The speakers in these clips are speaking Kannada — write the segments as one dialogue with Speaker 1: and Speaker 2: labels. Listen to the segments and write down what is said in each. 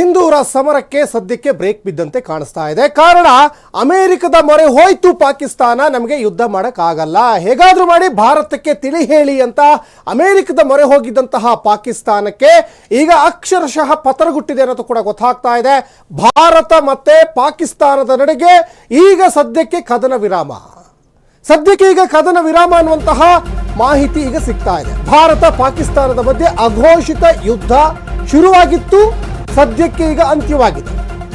Speaker 1: ಸಿಂಧೂರ ಸಮರಕ್ಕೆ ಸದ್ಯಕ್ಕೆ ಬ್ರೇಕ್ ಬಿದ್ದಂತೆ ಕಾಣಿಸ್ತಾ ಇದೆ. ಕಾರಣ, ಅಮೆರಿಕದ ಮೊರೆ ಹೋಯ್ತು, ಪಾಕಿಸ್ತಾನ ನಮಗೆ ಯುದ್ಧ ಮಾಡೋಕ್ಕಾಗಲ್ಲ. ಹೇಗಾದರೂ ಮಾಡಿ ಭಾರತಕ್ಕೆ ತಿಳಿ ಹೇಳಿ ಅಂತ ಅಮೆರಿಕದ ಮೊರೆ ಹೋಗಿದ್ದಂತಹ ಪಾಕಿಸ್ತಾನಕ್ಕೆ ಈಗ ಅಕ್ಷರಶಃ ಪತರಗುಟ್ಟಿದೆ ಅನ್ನೋದು ಕೂಡ ಗೊತ್ತಾಗ್ತಾ ಇದೆ. ಭಾರತ ಮತ್ತೆ ಪಾಕಿಸ್ತಾನದ ನಡುವೆ ಈಗ ಸದ್ಯಕ್ಕೆ ಕದನ ವಿರಾಮ. ಸದ್ಯಕ್ಕೆ ಈಗ ಕದನ ವಿರಾಮ ಅನ್ನುವಂತಹ ಮಾಹಿತಿ ಈಗ ಸಿಗ್ತಾ ಇದೆ. ಭಾರತ, ಪಾಕಿಸ್ತಾನದ ಮಧ್ಯೆ ಅಘೋಷಿತ ಯುದ್ಧ ಶುರುವಾಗಿತ್ತು. ಸದ್ಯಕ್ಕೆ ಈಗ ಅಂತ್ಯವಾಗಿದೆ.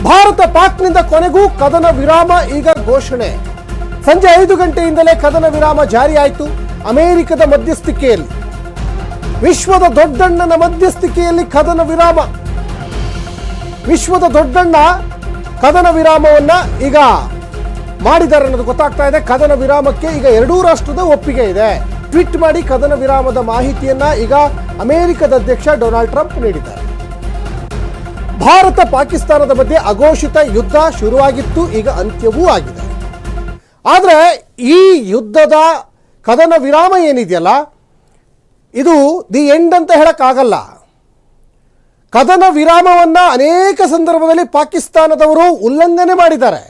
Speaker 1: ಭಾರತ ಪಾಕ್ನಿಂದ ಕೊನೆಗೂ ಕದನ ವಿರಾಮ ಈಗ ಘೋಷಣೆ. ಸಂಜೆ ಐದು ಗಂಟೆಯಿಂದಲೇ ಕದನ ವಿರಾಮ ಜಾರಿಯಾಯಿತು ಅಮೆರಿಕದ ಮಧ್ಯಸ್ಥಿಕೆಯಲ್ಲಿ. ವಿಶ್ವದ ದೊಡ್ಡಣ್ಣನ ಮಧ್ಯಸ್ಥಿಕೆಯಲ್ಲಿ ಕದನ ವಿರಾಮ. ವಿಶ್ವದ ದೊಡ್ಡಣ್ಣ ಕದನ ವಿರಾಮವನ್ನ ಈಗ ಮಾಡಿದ್ದಾರೆ ಅನ್ನೋದು ಗೊತ್ತಾಗ್ತಾ ಇದೆ. ಕದನ ವಿರಾಮಕ್ಕೆ ಈಗ ಎರಡೂ ರಾಷ್ಟ್ರದ ಒಪ್ಪಿಗೆ ಇದೆ. ಟ್ವೀಟ್ ಮಾಡಿ ಕದನ ವಿರಾಮದ ಮಾಹಿತಿಯನ್ನ ಈಗ ಅಮೆರಿಕದ ಅಧ್ಯಕ್ಷ ಡೊನಾಲ್ಡ್ ಟ್ರಂಪ್ ನೀಡಿದ್ದಾರೆ. ಭಾರತ ಪಾಕಿಸ್ತಾನದ ಮಧ್ಯೆ ಅಘೋಷಿತ ಯುದ್ಧ ಶುರುವಾಗಿತ್ತು, ಈಗ ಅಂತ್ಯವೂ ಆಗಿದೆ. ಆದರೆ ಈ ಯುದ್ಧದ ಕದನ ವಿರಾಮ ಏನಿದೆಯಲ್ಲ, ಇದು ದಿ ಎಂಡ್ ಅಂತ ಹೇಳೋಕ್ಕಾಗಲ್ಲ. ಕದನ ವಿರಾಮವನ್ನು ಅನೇಕ ಸಂದರ್ಭದಲ್ಲಿ ಪಾಕಿಸ್ತಾನದವರು ಉಲ್ಲಂಘನೆ ಮಾಡಿದ್ದಾರೆ.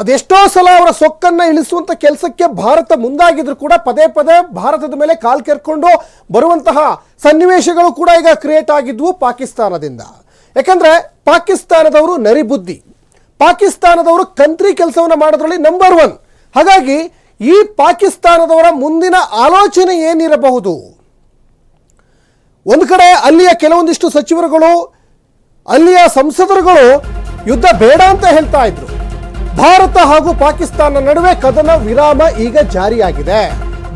Speaker 1: ಅದೆಷ್ಟೋ ಸಲ ಅವರ ಸೊಕ್ಕನ್ನು ಇಳಿಸುವಂಥ ಕೆಲಸಕ್ಕೆ ಭಾರತ ಮುಂದಾಗಿದ್ರು ಕೂಡ ಪದೇ ಪದೇ ಭಾರತದ ಮೇಲೆ ಕಾಲು ಕೆರ್ಕೊಂಡು ಬರುವಂತಹ ಸನ್ನಿವೇಶಗಳು ಕೂಡ ಈಗ ಕ್ರಿಯೇಟ್ ಆಗಿದ್ವು ಪಾಕಿಸ್ತಾನದಿಂದ. ಯಾಕಂದ್ರೆ ಪಾಕಿಸ್ತಾನದವರು ನರಿಬುದ್ಧಿ ಪಾಕಿಸ್ತಾನದವರು ಕಂತ್ರಿ ಕೆಲಸವನ್ನು ಮಾಡೋದ್ರಲ್ಲಿ ನಂಬರ್ ಒನ್ ಹಾಗಾಗಿ ಈ ಪಾಕಿಸ್ತಾನದವರ ಮುಂದಿನ ಆಲೋಚನೆ ಏನಿರಬಹುದು? ಒಂದು ಕಡೆ ಅಲ್ಲಿಯ ಕೆಲವೊಂದಿಷ್ಟು ಸಚಿವರುಗಳು, ಅಲ್ಲಿಯ ಸಂಸದರುಗಳು ಯುದ್ಧ ಬೇಡ ಅಂತ ಹೇಳ್ತಾ ಇದ್ರು. ಭಾರತ ಹಾಗೂ ಪಾಕಿಸ್ತಾನ ನಡುವೆ ಕದನ ವಿರಾಮ ಈಗ ಜಾರಿಯಾಗಿದೆ.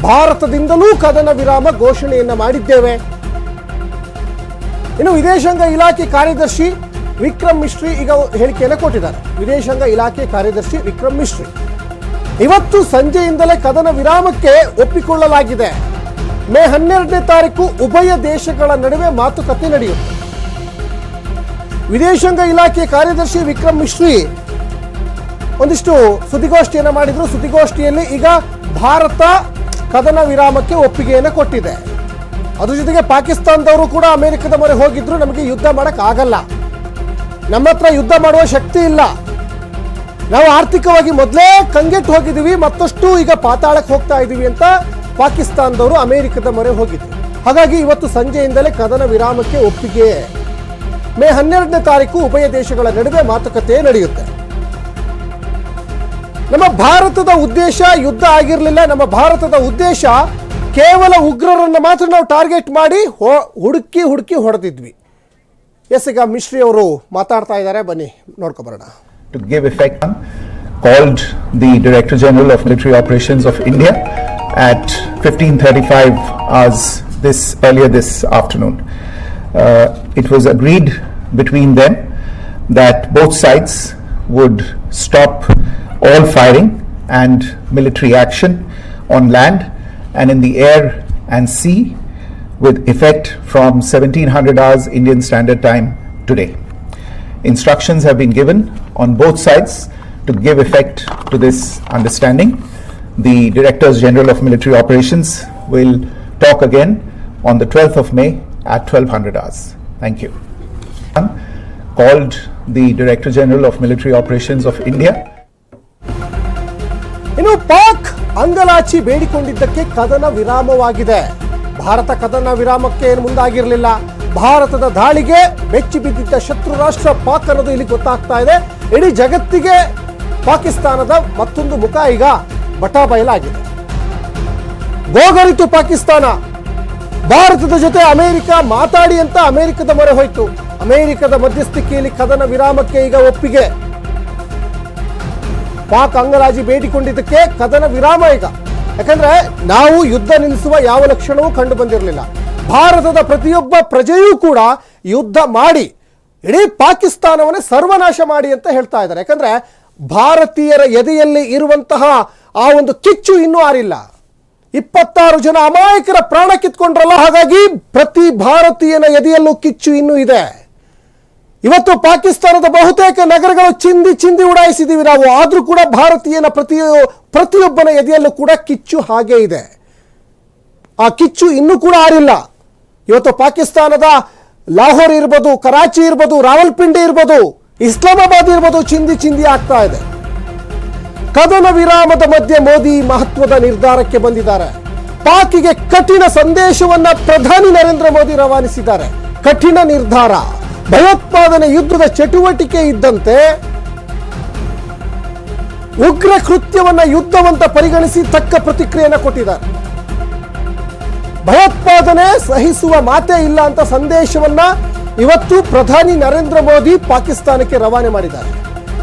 Speaker 1: ಭಾರತದಿಂದಲೂ ಕದನ ವಿರಾಮ ಘೋಷಣೆಯನ್ನು ಮಾಡಿದ್ದೇವೆ. ಇನ್ನು ವಿದೇಶಾಂಗ ಇಲಾಖೆ ಕಾರ್ಯದರ್ಶಿ ವಿಕ್ರಮ್ ಮಿಶ್ರಿ ಈಗ ಹೇಳಿಕೆಯನ್ನು ಕೊಟ್ಟಿದ್ದಾರೆ. ವಿದೇಶಾಂಗ ಇಲಾಖೆ ಕಾರ್ಯದರ್ಶಿ ವಿಕ್ರಮ್ ಮಿಶ್ರಿ ಇವತ್ತು ಸಂಜೆಯಿಂದಲೇ ಕದನ ವಿರಾಮಕ್ಕೆ ಒಪ್ಪಿಕೊಳ್ಳಲಾಗಿದೆ. ಮೇ ಹನ್ನೆರಡನೇ ತಾರೀಕು ಉಭಯ ದೇಶಗಳ ನಡುವೆ ಮಾತುಕತೆ ನಡೆಯುತ್ತೆ. ವಿದೇಶಾಂಗ ಇಲಾಖೆ ಕಾರ್ಯದರ್ಶಿ ವಿಕ್ರಮ್ ಮಿಶ್ರಿ ಒಂದಿಷ್ಟು ಸುದ್ದಿಗೋಷ್ಠಿಯನ್ನು ಮಾಡಿದ್ರು. ಸುದ್ದಿಗೋಷ್ಠಿಯಲ್ಲಿ ಈಗ ಭಾರತ ಕದನ ವಿರಾಮಕ್ಕೆ ಒಪ್ಪಿಗೆಯನ್ನು ಕೊಟ್ಟಿದೆ. ಅದ್ರ ಜೊತೆಗೆ ಪಾಕಿಸ್ತಾನದವರು ಕೂಡ ಅಮೆರಿಕದ ಮೊರೆ ಹೋಗಿದ್ರು, ನಮಗೆ ಯುದ್ಧ ಮಾಡಕ್ ಆಗಲ್ಲ. ನಮ್ಮ ಹತ್ರ ಯುದ್ಧ ಮಾಡುವ ಶಕ್ತಿ ಇಲ್ಲ. ನಾವು ಆರ್ಥಿಕವಾಗಿ ಮೊದಲೇ ಕಂಗೆಟ್ಟು ಹೋಗಿದ್ದೀವಿ, ಮತ್ತಷ್ಟು ಈಗ ಪಾತಾಳಕ್ಕೆ ಹೋಗ್ತಾ ಇದ್ದೀವಿ ಅಂತ ಪಾಕಿಸ್ತಾನದವರು ಅಮೆರಿಕದ ಮೊರೆ ಹೋಗಿದ್ರು. ಹಾಗಾಗಿ ಇವತ್ತು ಸಂಜೆಯಿಂದಲೇ ಕದನ ವಿರಾಮಕ್ಕೆ ಒಪ್ಪಿಗೆ. ಮೇ ಹನ್ನೆರಡನೇ ತಾರೀಕು ಉಭಯ ದೇಶಗಳ ನಡುವೆ ಮಾತುಕತೆ ನಡೆಯುತ್ತೆ. ನಮ್ಮ ಭಾರತದ ಉದ್ದೇಶ ಯುದ್ಧ ಆಗಿರಲಿಲ್ಲ, ನಮ್ಮ ಭಾರತದ ಉದ್ದೇಶ ಕೇವಲ ಉಗ್ರರನ್ನು ಮಾತ್ರ ನಾವು ಟಾರ್ಗೆಟ್ ಮಾಡಿ ಹೊ- ಹುಡುಕಿ ಹುಡುಕಿ ಹೊಡೆದಿದ್ವಿ ಎಸ್ ಈಗ ಮಿಶ್ರಿ ಅವರು ಮಾತಾಡ್ತಾ ಇದ್ದಾರೆ ಬನ್ನಿ ನೋಡ್ಕೊಬರೋಣ
Speaker 2: to give effect on, called the Director General of Military Operations of India at 15:35 hours this earlier this afternoon. Uh, it was agreed between them that both sides would stop all firing and military action on land and in the air and sea with effect from 1700 hours Indian Standard Time today. Instructions have been given on both sides to give effect to this understanding. The Directors General of Military Operations will talk again on the 12th of May at 1200 hours. Thank you. Called the Director General of Military Operations of India.
Speaker 1: You know, Park ಅಂಗಲಾಚಿ ಬೇಡಿಕೊಂಡಿದ್ದಕ್ಕೆ ಕದನ ವಿರಾಮವಾಗಿದೆ. ಭಾರತ ಕದನ ವಿರಾಮಕ್ಕೆ ಏನು ಮುಂದಾಗಿರಲಿಲ್ಲ. ಭಾರತದ ದಾಳಿಗೆ ಬೆಚ್ಚಿ ಬಿದ್ದಿದ್ದ ಶತ್ರು ರಾಷ್ಟ್ರ ಪಾಕ್ ಅನ್ನೋದು ಇಲ್ಲಿ ಗೊತ್ತಾಗ್ತಾ ಇದೆ. ಇಡೀ ಜಗತ್ತಿಗೆ ಪಾಕಿಸ್ತಾನದ ಮತ್ತೊಂದು ಮುಖ ಈಗ ಬಟಾಬಯಲಾಗಿದೆ ಗೋಗರಿತು ಪಾಕಿಸ್ತಾನ. ಭಾರತದ ಜೊತೆ ಅಮೆರಿಕ ಮಾತಾಡಿ ಅಂತ ಅಮೆರಿಕದ ಮೊರೆ ಹೋಯ್ತು. ಅಮೆರಿಕದ ಮಧ್ಯಸ್ಥಿಕೆಯಲ್ಲಿ ಕದನ ವಿರಾಮಕ್ಕೆ ಈಗ ಒಪ್ಪಿಗೆ. ಪಾಕ್ ಅಂಗರಾಜಿ ಬೇಡಿಕೊಂಡಿದ್ದಕ್ಕೆ ಕದನ ವಿರಾಮ ಈಗ. ಯಾಕಂದ್ರೆ ನಾವು ಯುದ್ಧ ನಿಲ್ಲಿಸುವ ಯಾವ ಲಕ್ಷಣವೂ ಕಂಡು ಬಂದಿರಲಿಲ್ಲ ಭಾರತದ ಪ್ರತಿಯೊಬ್ಬ ಪ್ರಜೆಯೂ ಕೂಡ ಯುದ್ಧ ಮಾಡಿ, ಇಡೀ ಪಾಕಿಸ್ತಾನವನ್ನೇ ಸರ್ವನಾಶ ಮಾಡಿ ಅಂತ ಹೇಳ್ತಾ ಇದ್ದಾರೆ. ಯಾಕಂದ್ರೆ ಭಾರತೀಯರ ಎದೆಯಲ್ಲಿ ಇರುವಂತಹ ಆ ಒಂದು ಕಿಚ್ಚು ಇನ್ನೂ ಆರಿಲ್ಲ. ಇಪ್ಪತ್ತಾರು ಜನ ಅಮಾಯಕರ ಪ್ರಾಣ ಕಿತ್ಕೊಂಡ್ರಲ್ಲ, ಹಾಗಾಗಿ ಪ್ರತಿ ಭಾರತೀಯನ ಎದೆಯಲ್ಲೂ ಕಿಚ್ಚು ಇನ್ನೂ ಇದೆ. ಇವತ್ತು ಪಾಕಿಸ್ತಾನದ ಬಹುತೇಕ ನಗರಗಳು ಚಿಂದಿ ಚಿಂದಿ ಉಡಾಯಿಸಿದ್ದೀವಿ ನಾವು. ಆದರೂ ಕೂಡ ಭಾರತೀಯನ ಪ್ರತಿ ಪ್ರತಿಯೊಬ್ಬನ ಎದೆಯಲ್ಲೂ ಕೂಡ ಕಿಚ್ಚು ಹಾಗೆ ಇದೆ. ಆ ಕಿಚ್ಚು ಇನ್ನೂ ಕೂಡ ಆರಿಲ್ಲ. ಇವತ್ತು ಪಾಕಿಸ್ತಾನದ ಲಾಹೋರ್ ಇರ್ಬೋದು, ಕರಾಚಿ ಇರ್ಬೋದು, ರಾವಲ್ಪಿಂಡಿ ಇರ್ಬೋದು, ಇಸ್ಲಾಮಾಬಾದ್ ಇರ್ಬೋದು ಚಿಂದಿ ಚಿಂದಿ ಆಗ್ತಾ ಇದೆ. ಕದನ ವಿರಾಮದ ಮಧ್ಯೆ ಮೋದಿ ಮಹತ್ವದ ನಿರ್ಧಾರಕ್ಕೆ ಬಂದಿದ್ದಾರೆ. ಪಾಕಿಗೆ ಕಠಿಣ ಸಂದೇಶವನ್ನ ಪ್ರಧಾನಿ ನರೇಂದ್ರ ಮೋದಿ ರವಾನಿಸಿದ್ದಾರೆ. ಕಠಿಣ ನಿರ್ಧಾರ. ಭಯೋತ್ಪಾದನೆ ಯುದ್ಧದ ಚಟುವಟಿಕೆ ಇದ್ದಂತೆ ಉಗ್ರ ಕೃತ್ಯವನ್ನ ಯುದ್ಧವಂತ ಪರಿಗಣಿಸಿ ತಕ್ಕ ಪ್ರತಿಕ್ರಿಯೆಯನ್ನು ಕೊಟ್ಟಿದ್ದಾರೆ. ಭಯೋತ್ಪಾದನೆ ಸಹಿಸುವ ಮಾತೇ ಇಲ್ಲ ಅಂತ ಸಂದೇಶವನ್ನ ಇವತ್ತು ಪ್ರಧಾನಿ ನರೇಂದ್ರ ಮೋದಿ ಪಾಕಿಸ್ತಾನಕ್ಕೆ ರವಾನೆ ಮಾಡಿದ್ದಾರೆ.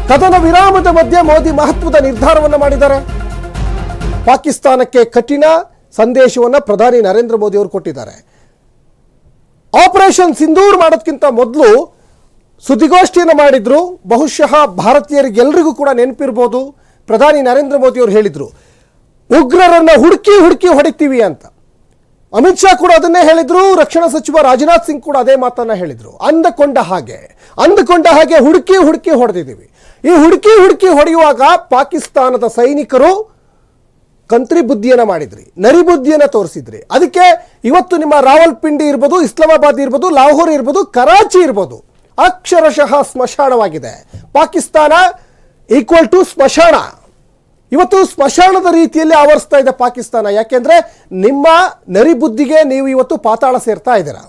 Speaker 1: ಕದನ ವಿರಾಮದ ಮಧ್ಯೆ ಮೋದಿ ಮಹತ್ವದ ನಿರ್ಧಾರವನ್ನು ಮಾಡಿದ್ದಾರೆ. ಪಾಕಿಸ್ತಾನಕ್ಕೆ ಕಠಿಣ ಸಂದೇಶವನ್ನ ಪ್ರಧಾನಿ ನರೇಂದ್ರ ಮೋದಿ ಅವರು ಕೊಟ್ಟಿದ್ದಾರೆ. ಆಪರೇಷನ್ ಸಿಂಧೂರ್ ಮಾಡೋದಕ್ಕಿಂತ ಮೊದಲು ಸುದ್ದಿಗೋಷ್ಠಿಯನ್ನು ಮಾಡಿದ್ರು. ಬಹುಶಃ ಭಾರತೀಯರಿಗೆಲ್ಲರಿಗೂ ಕೂಡ ನೆನಪಿರ್ಬೋದು. ಪ್ರಧಾನಿ ನರೇಂದ್ರ ಮೋದಿ ಅವರು ಹೇಳಿದರು. ಉಗ್ರರನ್ನು ಹುಡುಕಿ ಹುಡುಕಿ ಹೊಡಿತೀವಿ ಅಂತ. ಅಮಿತ್ ಶಾ ಕೂಡ ಅದನ್ನೇ ಹೇಳಿದ್ರು. ರಕ್ಷಣಾ ಸಚಿವ ರಾಜನಾಥ್ ಸಿಂಗ್ ಕೂಡ ಅದೇ ಮಾತನ್ನ ಹೇಳಿದ್ರು. ಅಂದಕೊಂಡ ಹಾಗೆ ಅಂದಕೊಂಡ ಹಾಗೆ ಹುಡುಕಿ ಹುಡುಕಿ ಹೊಡೆದಿದ್ದೀವಿ. ಈ ಹುಡುಕಿ ಹುಡುಕಿ ಹೊಡೆಯುವಾಗ ಪಾಕಿಸ್ತಾನದ ಸೈನಿಕರು ಕಂತ್ರಿ ಬುದ್ಧಿಯನ್ನು ಮಾಡಿದ್ರಿ, ನರಿ ಬುದ್ಧಿಯನ್ನು ತೋರಿಸಿದ್ರಿ. ಅದಕ್ಕೆ ಇವತ್ತು ನಿಮ್ಮ ರಾವಲ್ಪಿಂಡಿ ಇರ್ಬೋದು, ಇಸ್ಲಾಮಾಬಾದ್ ಇರ್ಬೋದು, ಲಾಹೋರ್ ಇರ್ಬೋದು, ಕರಾಚಿ ಇರ್ಬೋದು, ಅಕ್ಷರಶಃ ಸ್ಮಶಾನವಾಗಿದೆ. ಪಾಕಿಸ್ತಾನ ಈಕ್ವಲ್ ಟು ಸ್ಮಶಾನ. ಇವತ್ತು ಸ್ಮಶಾನದ ರೀತಿಯಲ್ಲಿ ಆವರಿಸ್ತಾ ಇದೆ ಪಾಕಿಸ್ತಾನ. ಯಾಕೆಂದ್ರೆ ನಿಮ್ಮ ನರಿ ಬುದ್ಧಿಗೆ ನೀವು ಇವತ್ತು ಪಾತಾಳ ಸೇರ್ತಾ ಇದ್ದೀರಾ.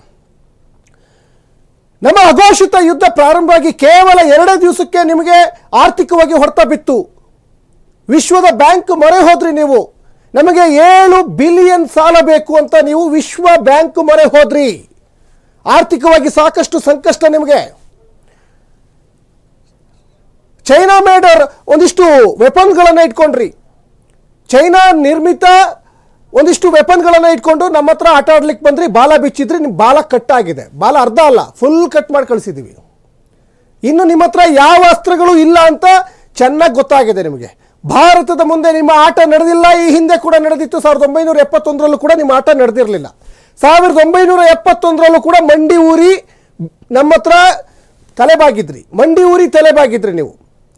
Speaker 1: ನಮ್ಮ ಅಘೋಷಿತ ಯುದ್ಧ ಪ್ರಾರಂಭವಾಗಿ ಕೇವಲ ಎರಡೇ ದಿವಸಕ್ಕೆ ನಿಮಗೆ ಆರ್ಥಿಕವಾಗಿ ಹೊಡೆತ ಬಿತ್ತು. ವಿಶ್ವದ ಬ್ಯಾಂಕ್ ಮೊರೆ ಹೋದ್ರಿ ನೀವು. ನಮಗೆ ಏಳು ಬಿಲಿಯನ್ ಸಾಲ ಬೇಕು ಅಂತ ನೀವು ವಿಶ್ವ ಬ್ಯಾಂಕ್ ಮೊರೆ ಹೋದ್ರಿ. ಆರ್ಥಿಕವಾಗಿ ಸಾಕಷ್ಟು ಸಂಕಷ್ಟ ನಿಮಗೆ. ಚೈನಾ ಮೇಡರ್ ಒಂದಿಷ್ಟು ವೆಪನ್ಗಳನ್ನು ಇಟ್ಕೊಂಡ್ರಿ. ಚೈನಾ ನಿರ್ಮಿತ ಒಂದಿಷ್ಟು ವೆಪನ್ಗಳನ್ನು ಇಟ್ಕೊಂಡು ನಮ್ಮ ಹತ್ರ ಆಟ ಆಡ್ಲಿಕ್ಕೆ ಬಂದ್ರಿ. ಬಾಲ ಬಿಚ್ಚಿದ್ರಿ ನಿಮ್ಮ ಬಾಲ ಕಟ್ ಆಗಿದೆ ಬಾಲ ಅರ್ಧ ಅಲ್ಲ ಫುಲ್ ಕಟ್ ಮಾಡಿ ಕಳಿಸಿದ್ದೀವಿ ಇನ್ನು ನಿಮ್ಮ ಹತ್ರ ಯಾವ ಅಸ್ತ್ರಗಳು ಇಲ್ಲ ಅಂತ ಚೆನ್ನಾಗಿ ಗೊತ್ತಾಗಿದೆ ನಿಮಗೆ. ಭಾರತದ ಮುಂದೆ ನಿಮ್ಮ ಆಟ ನಡೆದಿಲ್ಲ, ಈ ಹಿಂದೆ ಕೂಡ ನಡೆದಿತ್ತು. ಸಾವಿರದ ಒಂಬೈನೂರ ಎಪ್ಪತ್ತೊಂದರಲ್ಲೂ ಕೂಡ ನಿಮ್ಮ ಆಟ ನಡೆದಿರಲಿಲ್ಲ. ಸಾವಿರದ ಒಂಬೈನೂರ ಎಪ್ಪತ್ತೊಂದರಲ್ಲೂ ಕೂಡ ಮಂಡಿ ಊರಿ ನಮ್ಮ ಹತ್ರ ತಲೆಬಾಗಿದ್ರಿ. ಮಂಡಿ ಊರಿ ತಲೆಬಾಗಿದ್ರಿ ನೀವು.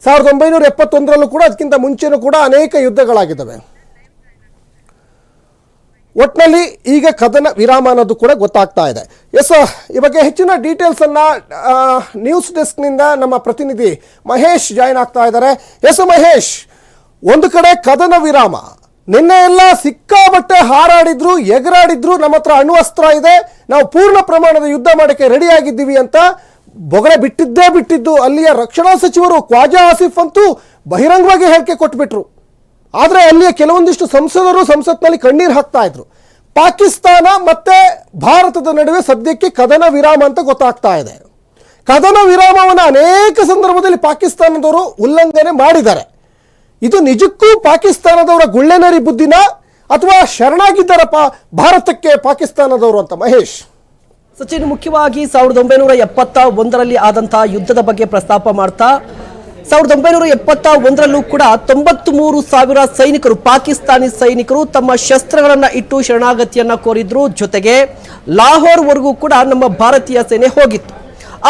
Speaker 1: ಸಾವಿರದ ಒಂಬೈನೂರ ಎಪ್ಪತ್ತೊಂದರಲ್ಲೂ ಕೂಡ ಅದಕ್ಕಿಂತ ಮುಂಚೆನೂ ಕೂಡ ಅನೇಕ ಯುದ್ಧಗಳಾಗಿದ್ದಾವೆ. ಒಟ್ಟಿನಲ್ಲಿ ಈಗ ಕದನ ವಿರಾಮ ಅನ್ನೋದು ಕೂಡ ಗೊತ್ತಾಗ್ತಾ ಇದೆ. ಎಸ್ ಈ ಬಗ್ಗೆ ಹೆಚ್ಚಿನ ಡೀಟೇಲ್ಸ್ ಅನ್ನ ನ್ಯೂಸ್ ನ್ಯೂಸ್ ಡೆಸ್ಕ್ನಿಂದ ನಮ್ಮ ಪ್ರತಿನಿಧಿ ಮಹೇಶ್ ಜಾಯ್ನ್ ಆಗ್ತಾ ಇದ್ದಾರೆ. ಎಸ್, ಮಹೇಶ್ ಒಂದು ಕಡೆ ಕದನ ವಿರಾಮ. ನಿನ್ನೆ ಎಲ್ಲ ಸಿಕ್ಕಾಬಟ್ಟೆ ಹಾರಾಡಿದ್ರು, ಎಗರಾಡಿದ್ರು, ನಮ್ಮ ಹತ್ರ ಅಣ್ವಸ್ತ್ರ ಇದೆ, ನಾವು ಪೂರ್ಣ ಪ್ರಮಾಣದ ಯುದ್ಧ ಮಾಡಕ್ಕೆ ರೆಡಿ ಆಗಿದ್ದೀವಿ ಅಂತ ಬೊಗಳೆ ಬಿಟ್ಟಿದ್ದೇ ಬಿಟ್ಟಿದ್ದು. ಅಲ್ಲಿಯ ರಕ್ಷಣಾ ಸಚಿವರು ಖ್ವಾಜಾ ಆಸಿಫ್ ಅಂತೂ ಬಹಿರಂಗವಾಗಿ ಹೇಳಿಕೆ ಕೊಟ್ಬಿಟ್ರು. ಆದರೆ ಅಲ್ಲಿಯ ಕೆಲವೊಂದಿಷ್ಟು ಸಂಸದರು ಸಂಸತ್ನಲ್ಲಿ ಕಣ್ಣೀರು ಹಾಕ್ತಾ ಇದ್ರು. ಪಾಕಿಸ್ತಾನ ಮತ್ತೆ ಭಾರತದ ನಡುವೆ ಸದ್ಯಕ್ಕೆ ಕದನ ವಿರಾಮ ಅಂತ ಗೊತ್ತಾಗ್ತಾ ಇದೆ. ಕದನ ವಿರಾಮವನ್ನು ಅನೇಕ ಸಂದರ್ಭದಲ್ಲಿ ಪಾಕಿಸ್ತಾನದವರು ಉಲ್ಲಂಘನೆ ಮಾಡಿದ್ದಾರೆ. ಇದು ನಿಜಕ್ಕೂ ಪಾಕಿಸ್ತಾನದವರ ಗುಳ್ಳೆನರಿ ಬುದ್ಧಿನ ಅಥವಾ ಶರಣಾಗಿದ್ದಾರ ಪಾ ಭಾರತಕ್ಕೆ ಪಾಕಿಸ್ತಾನದವರು ಅಂತ ಮಹೇಶ್?
Speaker 3: ಸಚಿನ್, ಮುಖ್ಯವಾಗಿ ಸಾವಿರದ ಒಂಬೈನೂರ ಎಪ್ಪತ್ತ ಒಂದರಲ್ಲಿ ಆದಂತಹ ಯುದ್ಧದ ಬಗ್ಗೆ ಪ್ರಸ್ತಾಪ ಮಾಡ್ತಾ, ಸಾವಿರದ ಒಂಬೈನೂರ ಎಪ್ಪತ್ತ ಒಂದರಲ್ಲೂ ಕೂಡ ತೊಂಬತ್ತು ಮೂರು ಸಾವಿರ ಸೈನಿಕರು, ಪಾಕಿಸ್ತಾನಿ ಸೈನಿಕರು ತಮ್ಮ ಶಸ್ತ್ರಗಳನ್ನು ಇಟ್ಟು ಶರಣಾಗತಿಯನ್ನ ಕೋರಿದ್ರು. ಜೊತೆಗೆ ಲಾಹೋರ್ವರೆಗೂ ಕೂಡ ನಮ್ಮ ಭಾರತೀಯ ಸೇನೆ ಹೋಗಿತ್ತು.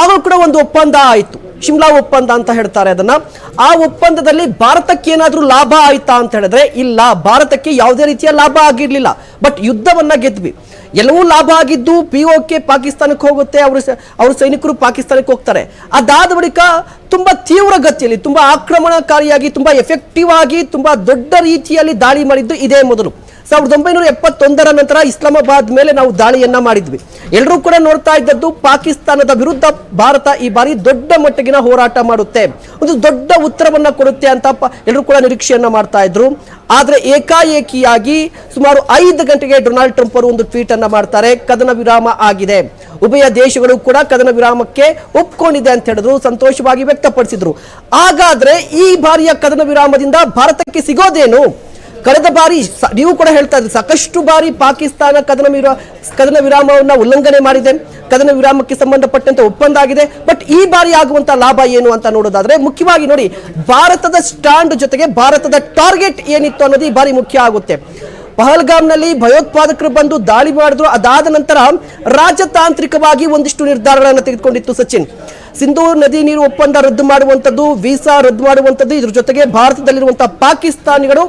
Speaker 3: ಆಗ ಕೂಡ ಒಂದು ಒಪ್ಪಂದ ಆಯಿತು. ಶಿಮ್ಲಾ ಒಪ್ಪಂದ ಅಂತ ಹೇಳ್ತಾರೆ ಅದನ್ನ. ಆ ಒಪ್ಪಂದದಲ್ಲಿ ಭಾರತಕ್ಕೆ ಏನಾದರೂ ಲಾಭ ಆಯ್ತಾ ಅಂತ ಹೇಳಿದ್ರೆ, ಇಲ್ಲ, ಭಾರತಕ್ಕೆ ಯಾವುದೇ ರೀತಿಯ ಲಾಭ ಆಗಿರಲಿಲ್ಲ. ಬಟ್ ಯುದ್ಧವನ್ನ ಗೆದ್ವಿ. ಎಲ್ಲವೂ ಲಾಭ ಆಗಿದ್ದು ಪಿ ಓಕೆ ಪಾಕಿಸ್ತಾನಕ್ಕೆ ಹೋಗುತ್ತೆ, ಅವರು ಅವ್ರ ಸೈನಿಕರು ಪಾಕಿಸ್ತಾನಕ್ಕೆ ಹೋಗ್ತಾರೆ. ಅದಾದ ಬಳಿಕ ತುಂಬ ತೀವ್ರ ಗತಿಯಲ್ಲಿ, ತುಂಬಾ ಆಕ್ರಮಣಕಾರಿಯಾಗಿ, ತುಂಬ ಎಫೆಕ್ಟಿವ್ ಆಗಿ, ತುಂಬ ದೊಡ್ಡ ರೀತಿಯಲ್ಲಿ ದಾಳಿ ಮಾಡಿದ್ದು ಇದೇ ಮೊದಲು. ಸಾವಿರದ ಒಂಬೈನೂರ ಎಪ್ಪತ್ತೊಂದರ ನಂತರ ಇಸ್ಲಾಮಾಬಾದ್ ಮೇಲೆ ನಾವು ದಾಳಿಯನ್ನ ಮಾಡಿದ್ವಿ. ಎಲ್ಲರೂ ಕೂಡ ನೋಡ್ತಾ ಇದ್ದದ್ದು ಪಾಕಿಸ್ತಾನದ ವಿರುದ್ಧ ಭಾರತ ಈ ಬಾರಿ ದೊಡ್ಡ ಮಟ್ಟಿಗಿನ ಹೋರಾಟ ಮಾಡುತ್ತೆ. ಒಂದು ದೊಡ್ಡ ಉತ್ತರವನ್ನ ಕೊಡುತ್ತೆ ಅಂತ ಎಲ್ಲರೂ ಕೂಡ ನಿರೀಕ್ಷೆಯನ್ನ ಮಾಡ್ತಾ ಇದ್ರು. ಆದ್ರೆ ಏಕಾಏಕಿಯಾಗಿ ಸುಮಾರು ಐದು ಗಂಟೆಗೆ ಡೊನಾಲ್ಡ್ ಟ್ರಂಪ್ ಅವರು ಒಂದು ಟ್ವೀಟ್ ಅನ್ನ ಮಾಡ್ತಾರೆ. ಕದನ ವಿರಾಮ ಆಗಿದೆ. ಉಭಯ ದೇಶಗಳು ಕೂಡ ಕದನ ವಿರಾಮಕ್ಕೆ ಒಪ್ಕೊಂಡಿದೆ ಅಂತ ಹೇಳಿದ್ರು. ಸಂತೋಷವಾಗಿ ವ್ಯಕ್ತಪಡಿಸಿದ್ರು. ಹಾಗಾದ್ರೆ ಈ ಬಾರಿಯ ಕದನ ವಿರಾಮದಿಂದ ಭಾರತಕ್ಕೆ ಸಿಗೋದೇನು? ಕಳೆದ ಬಾರಿ ನೀವು ಕೂಡ ಹೇಳ್ತಾ ಇದ್ರಿ, ಸಾಕಷ್ಟು ಬಾರಿ ಪಾಕಿಸ್ತಾನ ಕದನ ವಿರಾಮ ಕದನ ವಿರಾಮವನ್ನು ಉಲ್ಲಂಘನೆ ಮಾಡಿದೆ. ಕದನ ವಿರಾಮಕ್ಕೆ ಸಂಬಂಧಪಟ್ಟಂತೆ ಒಪ್ಪಂದ ಆಗಿದೆ ಬಟ್ ಈ ಬಾರಿ ಆಗುವಂತ ಲಾಭ ಏನು ಅಂತ ನೋಡೋದಾದ್ರೆ, ಮುಖ್ಯವಾಗಿ ನೋಡಿ, ಭಾರತದ ಸ್ಟ್ಯಾಂಡ್ ಜೊತೆಗೆ ಭಾರತದ ಟಾರ್ಗೆಟ್ ಏನಿತ್ತು ಅನ್ನೋದು ಈ ಬಾರಿ ಮುಖ್ಯ ಆಗುತ್ತೆ. ಪಹಲ್ಗಾಮ್ನಲ್ಲಿ ಭಯೋತ್ಪಾದಕರು ಬಂದು ದಾಳಿ ಮಾಡಿದ್ರು. ಅದಾದ ನಂತರ ರಾಜತಾಂತ್ರಿಕವಾಗಿ ಒಂದಿಷ್ಟು ನಿರ್ಧಾರಗಳನ್ನು ತೆಗೆದುಕೊಂಡಿತ್ತು ಸಚಿನ್. ಸಿಂಧೂ ನದಿ ನೀರು ಒಪ್ಪಂದ ರದ್ದು ಮಾಡುವಂಥದ್ದು, ವೀಸಾ ರದ್ದು ಮಾಡುವಂಥದ್ದು, ಇದ್ರ ಜೊತೆಗೆ ಭಾರತದಲ್ಲಿರುವಂತಹ ಪಾಕಿಸ್ತಾನಿಗಳು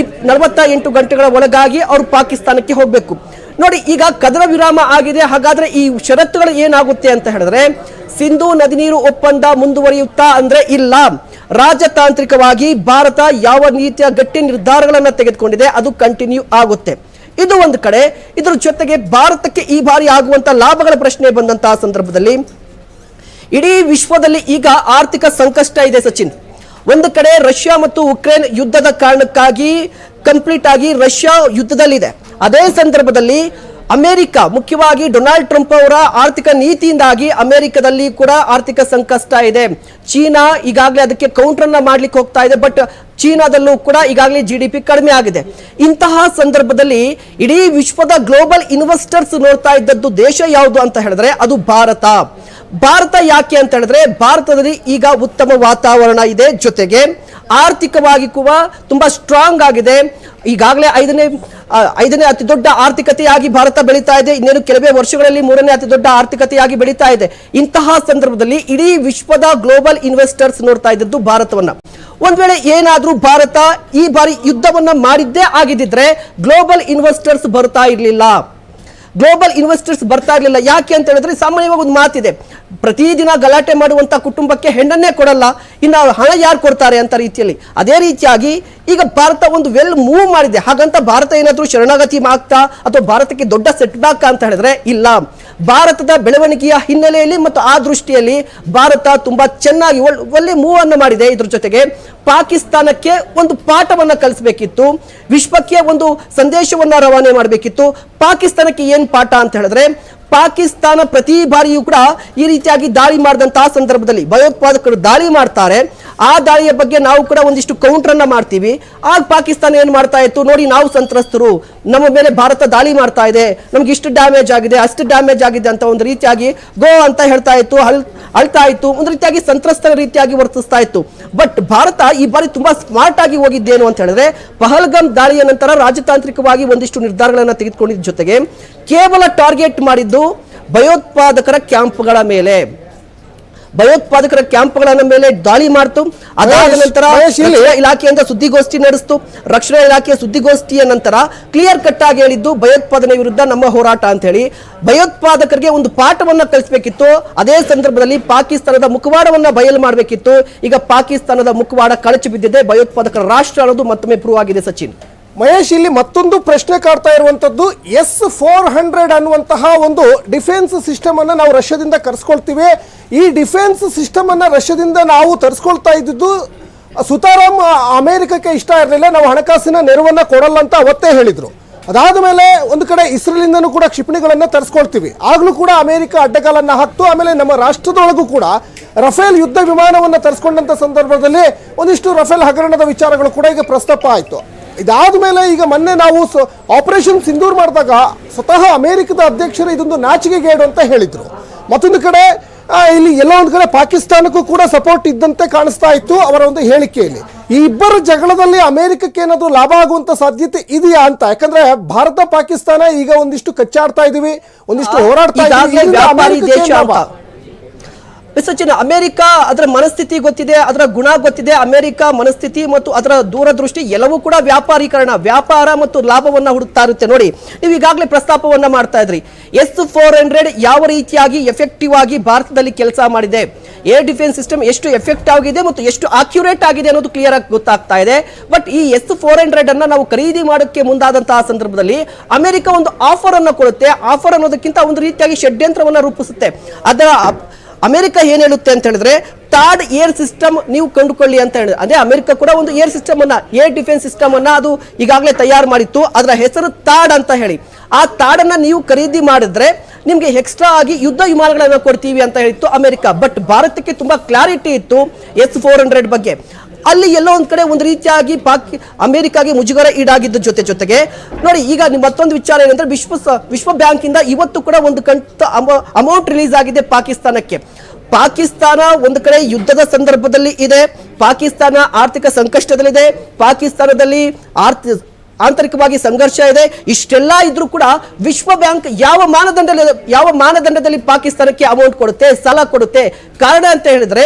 Speaker 3: ಇಪ್ ನಲವತ್ತ ಎಂಟು ಗಂಟೆಗಳ ಒಳಗಾಗಿ ಅವರು ಪಾಕಿಸ್ತಾನಕ್ಕೆ ಹೋಗಬೇಕು. ನೋಡಿ, ಈಗ ಕದನ ವಿರಾಮ ಆಗಿದೆ. ಹಾಗಾದ್ರೆ ಈ ಷರತ್ತುಗಳು ಏನಾಗುತ್ತೆ ಅಂತ ಹೇಳಿದ್ರೆ, ಸಿಂಧು ನದಿ ನೀರು ಒಪ್ಪಂದ ಮುಂದುವರಿಯುತ್ತಾ ಅಂದ್ರೆ ಇಲ್ಲ. ರಾಜತಾಂತ್ರಿಕವಾಗಿ ಭಾರತ ಯಾವ ರೀತಿಯ ಗಟ್ಟಿ ನಿರ್ಧಾರಗಳನ್ನ ತೆಗೆದುಕೊಂಡಿದೆ, ಅದು ಕಂಟಿನ್ಯೂ ಆಗುತ್ತೆ. ಇದು ಒಂದು ಕಡೆ. ಇದರ ಜೊತೆಗೆ ಭಾರತಕ್ಕೆ ಈ ಬಾರಿ ಆಗುವಂತಹ ಲಾಭಗಳ ಪ್ರಶ್ನೆ ಬಂದಂತಹ ಸಂದರ್ಭದಲ್ಲಿ, ಇಡೀ ವಿಶ್ವದಲ್ಲಿ ಈಗ ಆರ್ಥಿಕ ಸಂಕಷ್ಟ ಇದೆ ಸಚಿನ್. ಒಂದು ಕಡೆ ರಷ್ಯಾ ಮತ್ತು ಉಕ್ರೇನ್ ಯುದ್ಧದ ಕಾರಣಕ್ಕಾಗಿ ಕಂಪ್ಲೀಟ್ ಆಗಿ ರಷ್ಯಾ ಯುದ್ಧದಲ್ಲಿದೆ. ಅದೇ ಸಂದರ್ಭದಲ್ಲಿ ಅಮೆರಿಕ, ಮುಖ್ಯವಾಗಿ ಡೊನಾಲ್ಡ್ ಟ್ರಂಪ್ ಅವರ ಆರ್ಥಿಕ ನೀತಿಯಿಂದಾಗಿ ಅಮೆರಿಕದಲ್ಲಿ ಕೂಡ ಆರ್ಥಿಕ ಸಂಕಷ್ಟ ಇದೆ. ಚೀನಾ ಈಗಾಗಲೇ ಅದಕ್ಕೆ ಕೌಂಟರ್ ಅನ್ನ ಮಾಡ್ಲಿಕ್ಕೆ ಹೋಗ್ತಾ ಇದೆ ಬಟ್ ಚೀನಾದಲ್ಲೂ ಕೂಡ ಈಗಾಗಲೇ ಜಿ ಡಿ ಪಿ ಕಡಿಮೆ ಆಗಿದೆ. ಇಂತಹ ಸಂದರ್ಭದಲ್ಲಿ ಇಡೀ ವಿಶ್ವದ ಗ್ಲೋಬಲ್ ಇನ್ವೆಸ್ಟರ್ಸ್ ನೋಡ್ತಾ ಇದ್ದದ್ದು ದೇಶ ಯಾವುದು ಅಂತ ಹೇಳಿದ್ರೆ ಅದು ಭಾರತ. ಭಾರತ ಯಾಕೆ ಅಂತ ಹೇಳಿದ್ರೆ ಭಾರತದಲ್ಲಿ ಈಗ ಉತ್ತಮ ವಾತಾವರಣ ಇದೆ ಜೊತೆಗೆ ಆರ್ಥಿಕವಾಗಿ ಕೂಡ ತುಂಬಾ ಸ್ಟ್ರಾಂಗ್ ಆಗಿದೆ. ಈಗಾಗಲೇ ಐದನೇ ಐದನೇ ಅತಿ ದೊಡ್ಡ ಆರ್ಥಿಕತೆಯಾಗಿ ಭಾರತ ಬೆಳೀತಾ ಇದೆ. ಇನ್ನೇನು ಕೆಲವೇ ವರ್ಷಗಳಲ್ಲಿ ಮೂರನೇ ಅತಿ ದೊಡ್ಡ ಆರ್ಥಿಕತೆಯಾಗಿ ಬೆಳೀತಾ ಇದೆ. ಇಂತಹ ಸಂದರ್ಭದಲ್ಲಿ ಇಡೀ ವಿಶ್ವದ ಗ್ಲೋಬಲ್ ಇನ್ವೆಸ್ಟರ್ಸ್ ನೋಡ್ತಾ ಇದ್ದದ್ದು ಭಾರತವನ್ನ. ಒಂದ್ ವೇಳೆ ಏನಾದರೂ ಭಾರತ ಈ ಬಾರಿ ಯುದ್ಧವನ್ನ ಮಾಡಿದ್ದೇ ಆಗಿದ್ದಿದ್ರೆ ಗ್ಲೋಬಲ್ ಇನ್ವೆಸ್ಟರ್ಸ್ ಬರ್ತಾ ಇರಲಿಲ್ಲ. ಗ್ಲೋಬಲ್ ಇನ್ವೆಸ್ಟರ್ಸ್ ಬರ್ತಾ ಇರಲಿಲ್ಲ. ಯಾಕೆ ಅಂತ ಹೇಳಿದ್ರೆ ಸಾಮಾನ್ಯವಾಗಿ ಒಂದು ಮಾತಿದೆ. ಪ್ರತಿದಿನ ಗಲಾಟೆ ಮಾಡುವಂತ ಕುಟುಂಬಕ್ಕೆ ಹೆಣ್ಣನ್ನೇ ಕೊಡಲ್ಲ. ಇನ್ನು ಹಣ ಯಾರು ಕೊಡ್ತಾರೆ ಅಂತ ರೀತಿಯಲ್ಲಿ. ಅದೇ ರೀತಿಯಾಗಿ ಈಗ ಭಾರತ ಒಂದು ವೆಲ್ ಮೂವ್ ಮಾಡಿದೆ. ಹಾಗಂತ ಭಾರತ ಏನಾದರೂ ಶರಣಾಗತಿ ಆಗ್ತಾ ಅಥವಾ ಭಾರತಕ್ಕೆ ದೊಡ್ಡ ಸೆಟ್ ಬ್ಯಾಕ್ ಅಂತ ಹೇಳಿದ್ರೆ ಇಲ್ಲ. ಭಾರತದ ಬೆಳವಣಿಗೆಯ ಹಿನ್ನೆಲೆಯಲ್ಲಿ ಮತ್ತು ಆ ದೃಷ್ಟಿಯಲ್ಲಿ ಭಾರತ ತುಂಬಾ ಚೆನ್ನಾಗಿ ಒಳ್- ಒಳ್ಳೆ ಮೂವ್ ಅನ್ನು ಮಾಡಿದೆ ಇದ್ರ ಜೊತೆಗೆ ಪಾಕಿಸ್ತಾನಕ್ಕೆ ಒಂದು ಪಾಠವನ್ನ ಕಲಿಸಬೇಕಿತ್ತು. ವಿಶ್ವಕ್ಕೆ ಒಂದು ಸಂದೇಶವನ್ನ ರವಾನೆ ಮಾಡಬೇಕಿತ್ತು. ಪಾಕಿಸ್ತಾನಕ್ಕೆ ಏನ್ ಪಾಠ ಅಂತ ಹೇಳಿದ್ರೆ, ಪಾಕಿಸ್ತಾನ ಪ್ರತಿ ಬಾರಿಯೂ ಕೂಡ ಈ ರೀತಿಯಾಗಿ ದಾಳಿ ಮಾಡಿದಂತಹ ಸಂದರ್ಭದಲ್ಲಿ ಭಯೋತ್ಪಾದಕರು ದಾಳಿ ಮಾಡ್ತಾರೆ. ಆ ದಾಳಿಯ ಬಗ್ಗೆ ನಾವು ಕೂಡ ಒಂದಿಷ್ಟು ಕೌಂಟರ್ ಅನ್ನ ಮಾಡ್ತೀವಿ. ಆಗ ಪಾಕಿಸ್ತಾನ ಏನ್ ಮಾಡ್ತಾ ಇತ್ತು? ನೋಡಿ, ನಾವು ಸಂತ್ರಸ್ತರು, ನಮ್ಮ ಮೇಲೆ ಭಾರತ ದಾಳಿ ಮಾಡ್ತಾ ಇದೆ. ನಮ್ಗೆ ಇಷ್ಟು ಡ್ಯಾಮೇಜ್ ಆಗಿದೆ, ಅಷ್ಟು ಡ್ಯಾಮೇಜ್ ಆಗಿದೆ ಅಂತ ಒಂದು ರೀತಿಯಾಗಿ ಗೋ ಅಂತ ಹೇಳ್ತಾ ಇತ್ತು ಅಲ್ ಅಳ್ತಾ ಇತ್ತು, ಒಂದು ರೀತಿಯಾಗಿ ಸಂತ್ರಸ್ತರ ರೀತಿಯಾಗಿ ವರ್ತಿಸ್ತಾ ಇತ್ತು. ಬಟ್ ಭಾರತ ಈ ಬಾರಿ ತುಂಬಾ ಸ್ಮಾರ್ಟ್ ಆಗಿ ಹೋಗಿದ್ದೇನು ಅಂತ ಹೇಳಿದ್ರೆ, ಪಹಲ್ಗಮ್ ದಾಳಿಯ ನಂತರ ರಾಜತಾಂತ್ರಿಕವಾಗಿ ಒಂದಿಷ್ಟು ನಿರ್ಧಾರಗಳನ್ನ ತೆಗೆದುಕೊಂಡಿದ್ದ ಜೊತೆಗೆ ಕೇವಲ ಟಾರ್ಗೆಟ್ ಮಾಡಿದ್ದು ಭಯೋತ್ಪಾದಕರ ಕ್ಯಾಂಪ್ಗಳ ಮೇಲೆ. ಭಯೋತ್ಪಾದಕರ ಕ್ಯಾಂಪ್ಗಳ ಮೇಲೆ ದಾಳಿ ಮಾಡ್ತು. ಅದಾದ ನಂತರ ಇಲಾಖೆಯಿಂದ ಸುದ್ದಿಗೋಷ್ಠಿ ನಡೆಸ್ತು. ರಕ್ಷಣಾ ಇಲಾಖೆಯ ಸುದ್ದಿಗೋಷ್ಠಿಯ ನಂತರ ಕ್ಲಿಯರ್ ಕಟ್ ಆಗಿ ಹೇಳಿದ್ದು ಭಯೋತ್ಪಾದನೆ ವಿರುದ್ಧ ನಮ್ಮ ಹೋರಾಟ ಅಂತ ಹೇಳಿ. ಭಯೋತ್ಪಾದಕರಿಗೆ ಒಂದು ಪಾಠವನ್ನ ಕಲಿಸಬೇಕಿತ್ತು ಅದೇ ಸಂದರ್ಭದಲ್ಲಿ ಪಾಕಿಸ್ತಾನದ ಮುಖವಾಡವನ್ನ ಬಯಲು ಮಾಡಬೇಕಿತ್ತು. ಈಗ ಪಾಕಿಸ್ತಾನದ ಮುಖವಾಡ ಕಳಚಿ ಬಿದ್ದಿದೆ. ಭಯೋತ್ಪಾದಕರ ರಾಷ್ಟ್ರ ಅನ್ನೋದು ಮತ್ತೊಮ್ಮೆ ಪ್ರೂವ್ ಆಗಿದೆ ಸಚಿನ್.
Speaker 1: ಮಹೇಶ್ ಇಲ್ಲಿ ಮತ್ತೊಂದು ಪ್ರಶ್ನೆ ಕಾಡ್ತಾ ಇರುವಂತದ್ದು, ಎಸ್ ಫೋರ್ ಹಂಡ್ರೆಡ್ ಅನ್ನುವಂತಹ ಒಂದು ಡಿಫೆನ್ಸ್ ಸಿಸ್ಟಮ್ ಅನ್ನ ನಾವು ರಷ್ಯಾದಿಂದ ಕರೆಸ್ಕೊಳ್ತೀವಿ. ಈ ಡಿಫೆನ್ಸ್ ಸಿಸ್ಟಮ್ ಅನ್ನ ರಷ್ಯಾದಿಂದ ನಾವು ತರಿಸ್ಕೊಳ್ತಾ ಇದ್ದಿದ್ದು, ಸುತಾರಾಮ್ ಅಮೆರಿಕಕ್ಕೆ ಇಷ್ಟ ಇರಲಿಲ್ಲ, ನಾವು ಹಣಕಾಸಿನ ನೆರವನ್ನ ಕೊಡಲ್ಲ ಅಂತ ಅವತ್ತೇ ಹೇಳಿದ್ರು. ಅದಾದ ಮೇಲೆ ಒಂದು ಕಡೆ ಇಸ್ರೇಲಿಂದನೂ ಕೂಡ ಕ್ಷಿಪಣಿಗಳನ್ನ ತರಿಸ್ಕೊಳ್ತೀವಿ. ಆಗಲೂ ಕೂಡ ಅಮೆರಿಕ ಅಡ್ಡಗಾಲನ್ನ ಹಾಕ್ತು, ಆಮೇಲೆ ನಮ್ಮ ರಾಷ್ಟ್ರದೊಳಗೂ ಕೂಡ ರಫೇಲ್ ಯುದ್ಧ ವಿಮಾನವನ್ನು ತರಿಸ್ಕೊಂಡಂತ ಸಂದರ್ಭದಲ್ಲಿ ಒಂದಿಷ್ಟು ರಫೇಲ್ ಹಗರಣದ ವಿಚಾರಗಳು ಕೂಡ ಈಗ ಪ್ರಸ್ತಾಪ ಆಯಿತು. ಇದಾದ ಮೇಲೆ ಈಗ ಮೊನ್ನೆ ನಾವು ಆಪರೇಷನ್ ಸಿಂಧೂರ್ ಮಾಡಿದಾಗ ಸ್ವತಃ ಅಮೆರಿಕದ ಅಧ್ಯಕ್ಷರು ಇದೊಂದು ನಾಚಿಕೆಗೇಡು ಅಂತ ಹೇಳಿದ್ರು. ಮತ್ತೊಂದು ಕಡೆ ಇಲ್ಲಿ ಎಲ್ಲ ಒಂದು ಕಡೆ ಪಾಕಿಸ್ತಾನಕ್ಕೂ ಕೂಡ ಸಪೋರ್ಟ್ ಇದ್ದಂತೆ ಕಾಣಿಸ್ತಾ ಇತ್ತು ಅವರ ಒಂದು ಹೇಳಿಕೆಯಲ್ಲಿ. ಈ ಇಬ್ಬರ ಜಗಳದಲ್ಲಿ ಅಮೆರಿಕಕ್ಕೆ ಏನಾದರೂ ಲಾಭ ಆಗುವಂತ ಸಾಧ್ಯತೆ ಇದೆಯಾ ಅಂತ? ಯಾಕಂದ್ರೆ ಭಾರತ ಪಾಕಿಸ್ತಾನ ಈಗ ಒಂದಿಷ್ಟು ಕಚ್ಚಾಡ್ತಾ ಇದೀವಿ ಒಂದಿಷ್ಟು ಹೋರಾಡ್ತಾ
Speaker 3: ಈಗಾಗಲೇ ಸಚಿನ್ ಅಮೆರಿಕ ಅದರ ಮನಸ್ಥಿತಿ ಗೊತ್ತಿದೆ, ಅದರ ಗುಣ ಗೊತ್ತಿದೆ. ಅಮೆರಿಕ ಮನಸ್ಥಿತಿ ಮತ್ತು ಅದರ ದೂರದೃಷ್ಟಿ ಎಲ್ಲವೂ ಕೂಡ ವ್ಯಾಪಾರೀಕರಣ, ವ್ಯಾಪಾರ ಮತ್ತು ಲಾಭವನ್ನು ಹುಡುಕ್ತಾ ಇರುತ್ತೆ. ನೋಡಿ, ನೀವು ಈಗಾಗಲೇ ಪ್ರಸ್ತಾಪವನ್ನು ಮಾಡ್ತಾ ಇದ್ರಿ. ಎಸ್ ಫೋರ್ ಹಂಡ್ರೆಡ್ ಯಾವ ರೀತಿಯಾಗಿ ಎಫೆಕ್ಟಿವ್ ಆಗಿ ಭಾರತದಲ್ಲಿ ಕೆಲಸ ಮಾಡಿದೆ? ಏರ್ ಡಿಫೆನ್ಸ್ ಸಿಸ್ಟಮ್ ಎಷ್ಟು ಎಫೆಕ್ಟ್ ಆಗಿದೆ ಮತ್ತು ಎಷ್ಟು ಅಕ್ಯುರೇಟ್ ಆಗಿದೆ ಅನ್ನೋದು ಕ್ಲಿಯರ್ ಆಗಿ ಗೊತ್ತಾಗ್ತಾ ಇದೆ. ಬಟ್ ಈ ಎಸ್ ಫೋರ್ ಹಂಡ್ರೆಡ್ ಅನ್ನ ನಾವು ಖರೀದಿ ಮಾಡೋಕ್ಕೆ ಮುಂದಾದಂತಹ ಸಂದರ್ಭದಲ್ಲಿ ಅಮೆರಿಕ ಒಂದು ಆಫರ್ ಅನ್ನು ಕೊಡುತ್ತೆ. ಆಫರ್ ಅನ್ನೋದಕ್ಕಿಂತ ಒಂದು ರೀತಿಯಾಗಿ ಷಡ್ಯಂತ್ರವನ್ನು ರೂಪಿಸುತ್ತೆ. ಅದರ ಅಮೆರಿಕ ಏನು ಹೇಳುತ್ತೆ ಅಂತ ಹೇಳಿದ್ರೆ, ಥರ್ಡ್ ಏರ್ ಸಿಸ್ಟಮ್ ನೀವು ಕಂಡುಕೊಳ್ಳಿ ಅಂತ ಹೇಳಿದ್ರೆ. ಅದೇ ಅಮೆರಿಕ ಕೂಡ ಒಂದು ಏರ್ ಸಿಸ್ಟಮ್ ಅನ್ನ, ಏರ್ ಡಿಫೆನ್ಸ್ ಸಿಸ್ಟಮ್ ಅನ್ನ ಅದು ಈಗಾಗಲೇ ತಯಾರು ಮಾಡಿತ್ತು. ಅದರ ಹೆಸರು ತಾಡ್ ಅಂತ ಹೇಳಿ. ಆ ತಾಡನ್ನ ನೀವು ಖರೀದಿ ಮಾಡಿದ್ರೆ ನಿಮಗೆ ಎಕ್ಸ್ಟ್ರಾ ಆಗಿ ಯುದ್ಧ ವಿಮಾನಗಳನ್ನ ಕೊಡ್ತೀವಿ ಅಂತ ಹೇಳಿತ್ತು ಅಮೆರಿಕ. ಬಟ್ ಭಾರತಕ್ಕೆ ತುಂಬಾ ಕ್ಲಾರಿಟಿ ಇತ್ತು ಎಸ್ ಫೋರ್ ಹಂಡ್ರೆಡ್ ಬಗ್ಗೆ. ಅಲ್ಲಿ ಎಲ್ಲೋ ಒಂದು ಕಡೆ ಒಂದು ರೀತಿಯಾಗಿ ಪಾಕಿ ಅಮೆರಿಕಾಗೆ ಮುಜುಗರ ಈಡಾಗಿದ್ದ ಜೊತೆ ಜೊತೆಗೆ. ನೋಡಿ, ಈಗ ಮತ್ತೊಂದು ವಿಚಾರ ಏನಂದ್ರೆ ವಿಶ್ವ ವಿಶ್ವ ಬ್ಯಾಂಕ್ ಇಂದ ಇವತ್ತು ಕೂಡ ಒಂದು ಕಂತ ಅಮೌಂಟ್ ರಿಲೀಸ್ ಆಗಿದೆ ಪಾಕಿಸ್ತಾನಕ್ಕೆ. ಪಾಕಿಸ್ತಾನ ಒಂದು ಕಡೆ ಯುದ್ಧದ ಸಂದರ್ಭದಲ್ಲಿ ಇದೆ, ಪಾಕಿಸ್ತಾನ ಆರ್ಥಿಕ ಸಂಕಷ್ಟದಲ್ಲಿದೆ, ಪಾಕಿಸ್ತಾನದಲ್ಲಿ ಆರ್ಥಿ ಆಂತರಿಕವಾಗಿ ಸಂಘರ್ಷ ಇದೆ. ಇಷ್ಟೆಲ್ಲ ಇದ್ರೂ ಕೂಡ ವಿಶ್ವ ಬ್ಯಾಂಕ್ ಯಾವ ಮಾನದಂಡದಲ್ಲಿ ಯಾವ ಮಾನದಂಡದಲ್ಲಿ ಪಾಕಿಸ್ತಾನಕ್ಕೆ ಅಮೌಂಟ್ ಕೊಡುತ್ತೆ, ಸಾಲ ಕೊಡುತ್ತೆ? ಕಾರಣ ಅಂತ ಹೇಳಿದ್ರೆ,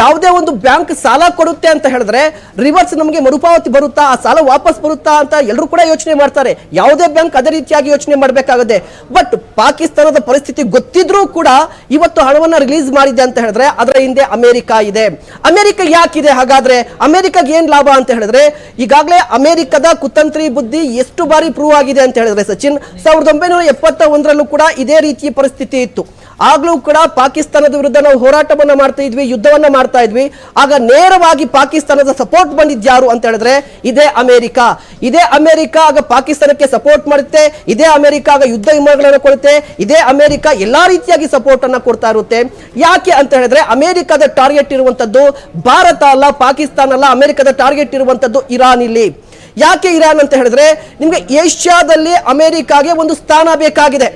Speaker 3: ಯಾವುದೇ ಒಂದು ಬ್ಯಾಂಕ್ ಸಾಲ ಕೊಡುತ್ತೆ ಅಂತ ಹೇಳಿದ್ರೆ ರಿವರ್ಸ್ ನಮಗೆ ಮರುಪಾವತಿ ಬರುತ್ತಾ, ಆ ಸಾಲ ವಾಪಸ್ ಬರುತ್ತಾ ಅಂತ ಎಲ್ಲರೂ ಕೂಡ ಯೋಚನೆ ಮಾಡ್ತಾರೆ. ಯಾವುದೇ ಬ್ಯಾಂಕ್ ಅದೇ ರೀತಿಯಾಗಿ ಯೋಚನೆ ಮಾಡಬೇಕಾಗುತ್ತೆ ಬಟ್ ಪಾಕಿಸ್ತಾನದ ಪರಿಸ್ಥಿತಿ ಗೊತ್ತಿದ್ರೂ ಕೂಡ ಇವತ್ತು ಹಣವನ್ನ ರಿಲೀಸ್ ಮಾಡಿದೆ ಅಂತ ಹೇಳಿದ್ರೆ, ಅದರ ಹಿಂದೆ ಅಮೆರಿಕ ಇದೆ. ಅಮೆರಿಕ ಯಾಕಿದೆ? ಹಾಗಾದ್ರೆ ಅಮೆರಿಕಾಗೆ ಏನು ಲಾಭ ಅಂತ ಹೇಳಿದ್ರೆ, ಈಗಾಗಲೇ ಅಮೆರಿಕದ ಕುತಂತ್ರಿ ಬುದ್ಧಿ ಎಷ್ಟು ಬಾರಿ ಪ್ರೂವ್ ಆಗಿದೆ ಅಂತ ಹೇಳಿದ್ರೆ ಸಚಿನ್, ಸಾವಿರದ ಒಂಬೈನೂರ ಎಪ್ಪತ್ತ ಒಂದರಲ್ಲೂ ಕೂಡ ಇದೇ ರೀತಿಯ ಪರಿಸ್ಥಿತಿ ಇತ್ತು. ಆಗ್ಲೂ ಕೂಡ ಪಾಕಿಸ್ತಾನದ ವಿರುದ್ಧ ನಾವು ಹೋರಾಟವನ್ನ ಮಾಡ್ತಾ ಇದ್ವಿ, ಯುದ್ಧವನ್ನ ಮಾಡ್ತಾ ಇದ್ವಿ. ಆಗ ನೇರವಾಗಿ ಪಾಕಿಸ್ತಾನದ ಸಪೋರ್ಟ್ ಬಂದಿದ್ಯಾರು ಅಂತ ಹೇಳಿದ್ರೆ, ಇದೇ ಅಮೆರಿಕ. ಇದೇ ಅಮೆರಿಕ ಆಗ ಪಾಕಿಸ್ತಾನಕ್ಕೆ ಸಪೋರ್ಟ್ ಮಾಡುತ್ತೆ, ಇದೇ ಅಮೆರಿಕ ಆಗ ಯುದ್ಧ ವಿಮಾನಗಳನ್ನು ಕೊಡುತ್ತೆ, ಇದೇ ಅಮೆರಿಕ ಎಲ್ಲಾ ರೀತಿಯಾಗಿ ಸಪೋರ್ಟ್ ಅನ್ನ ಕೊಡ್ತಾ ಇರುತ್ತೆ. ಯಾಕೆ ಅಂತ ಹೇಳಿದ್ರೆ, ಅಮೆರಿಕದ ಟಾರ್ಗೆಟ್ ಇರುವಂತದ್ದು ಭಾರತ ಅಲ್ಲ, ಪಾಕಿಸ್ತಾನ ಅಲ್ಲ, ಅಮೆರಿಕದ ಟಾರ್ಗೆಟ್ ಇರುವಂತದ್ದು ಇರಾನ್ ಇಲ್ಲಿ. ಯಾಕೆ ಇರಾನ್ ಅಂತ ಹೇಳಿದ್ರೆ ನಿಮಗೆ ಏಷ್ಯಾದಲ್ಲಿ ಅಮೆರಿಕಾಗೆ ಒಂದು ಸ್ಥಾನ ಬೇಕಾಗಿದೆ.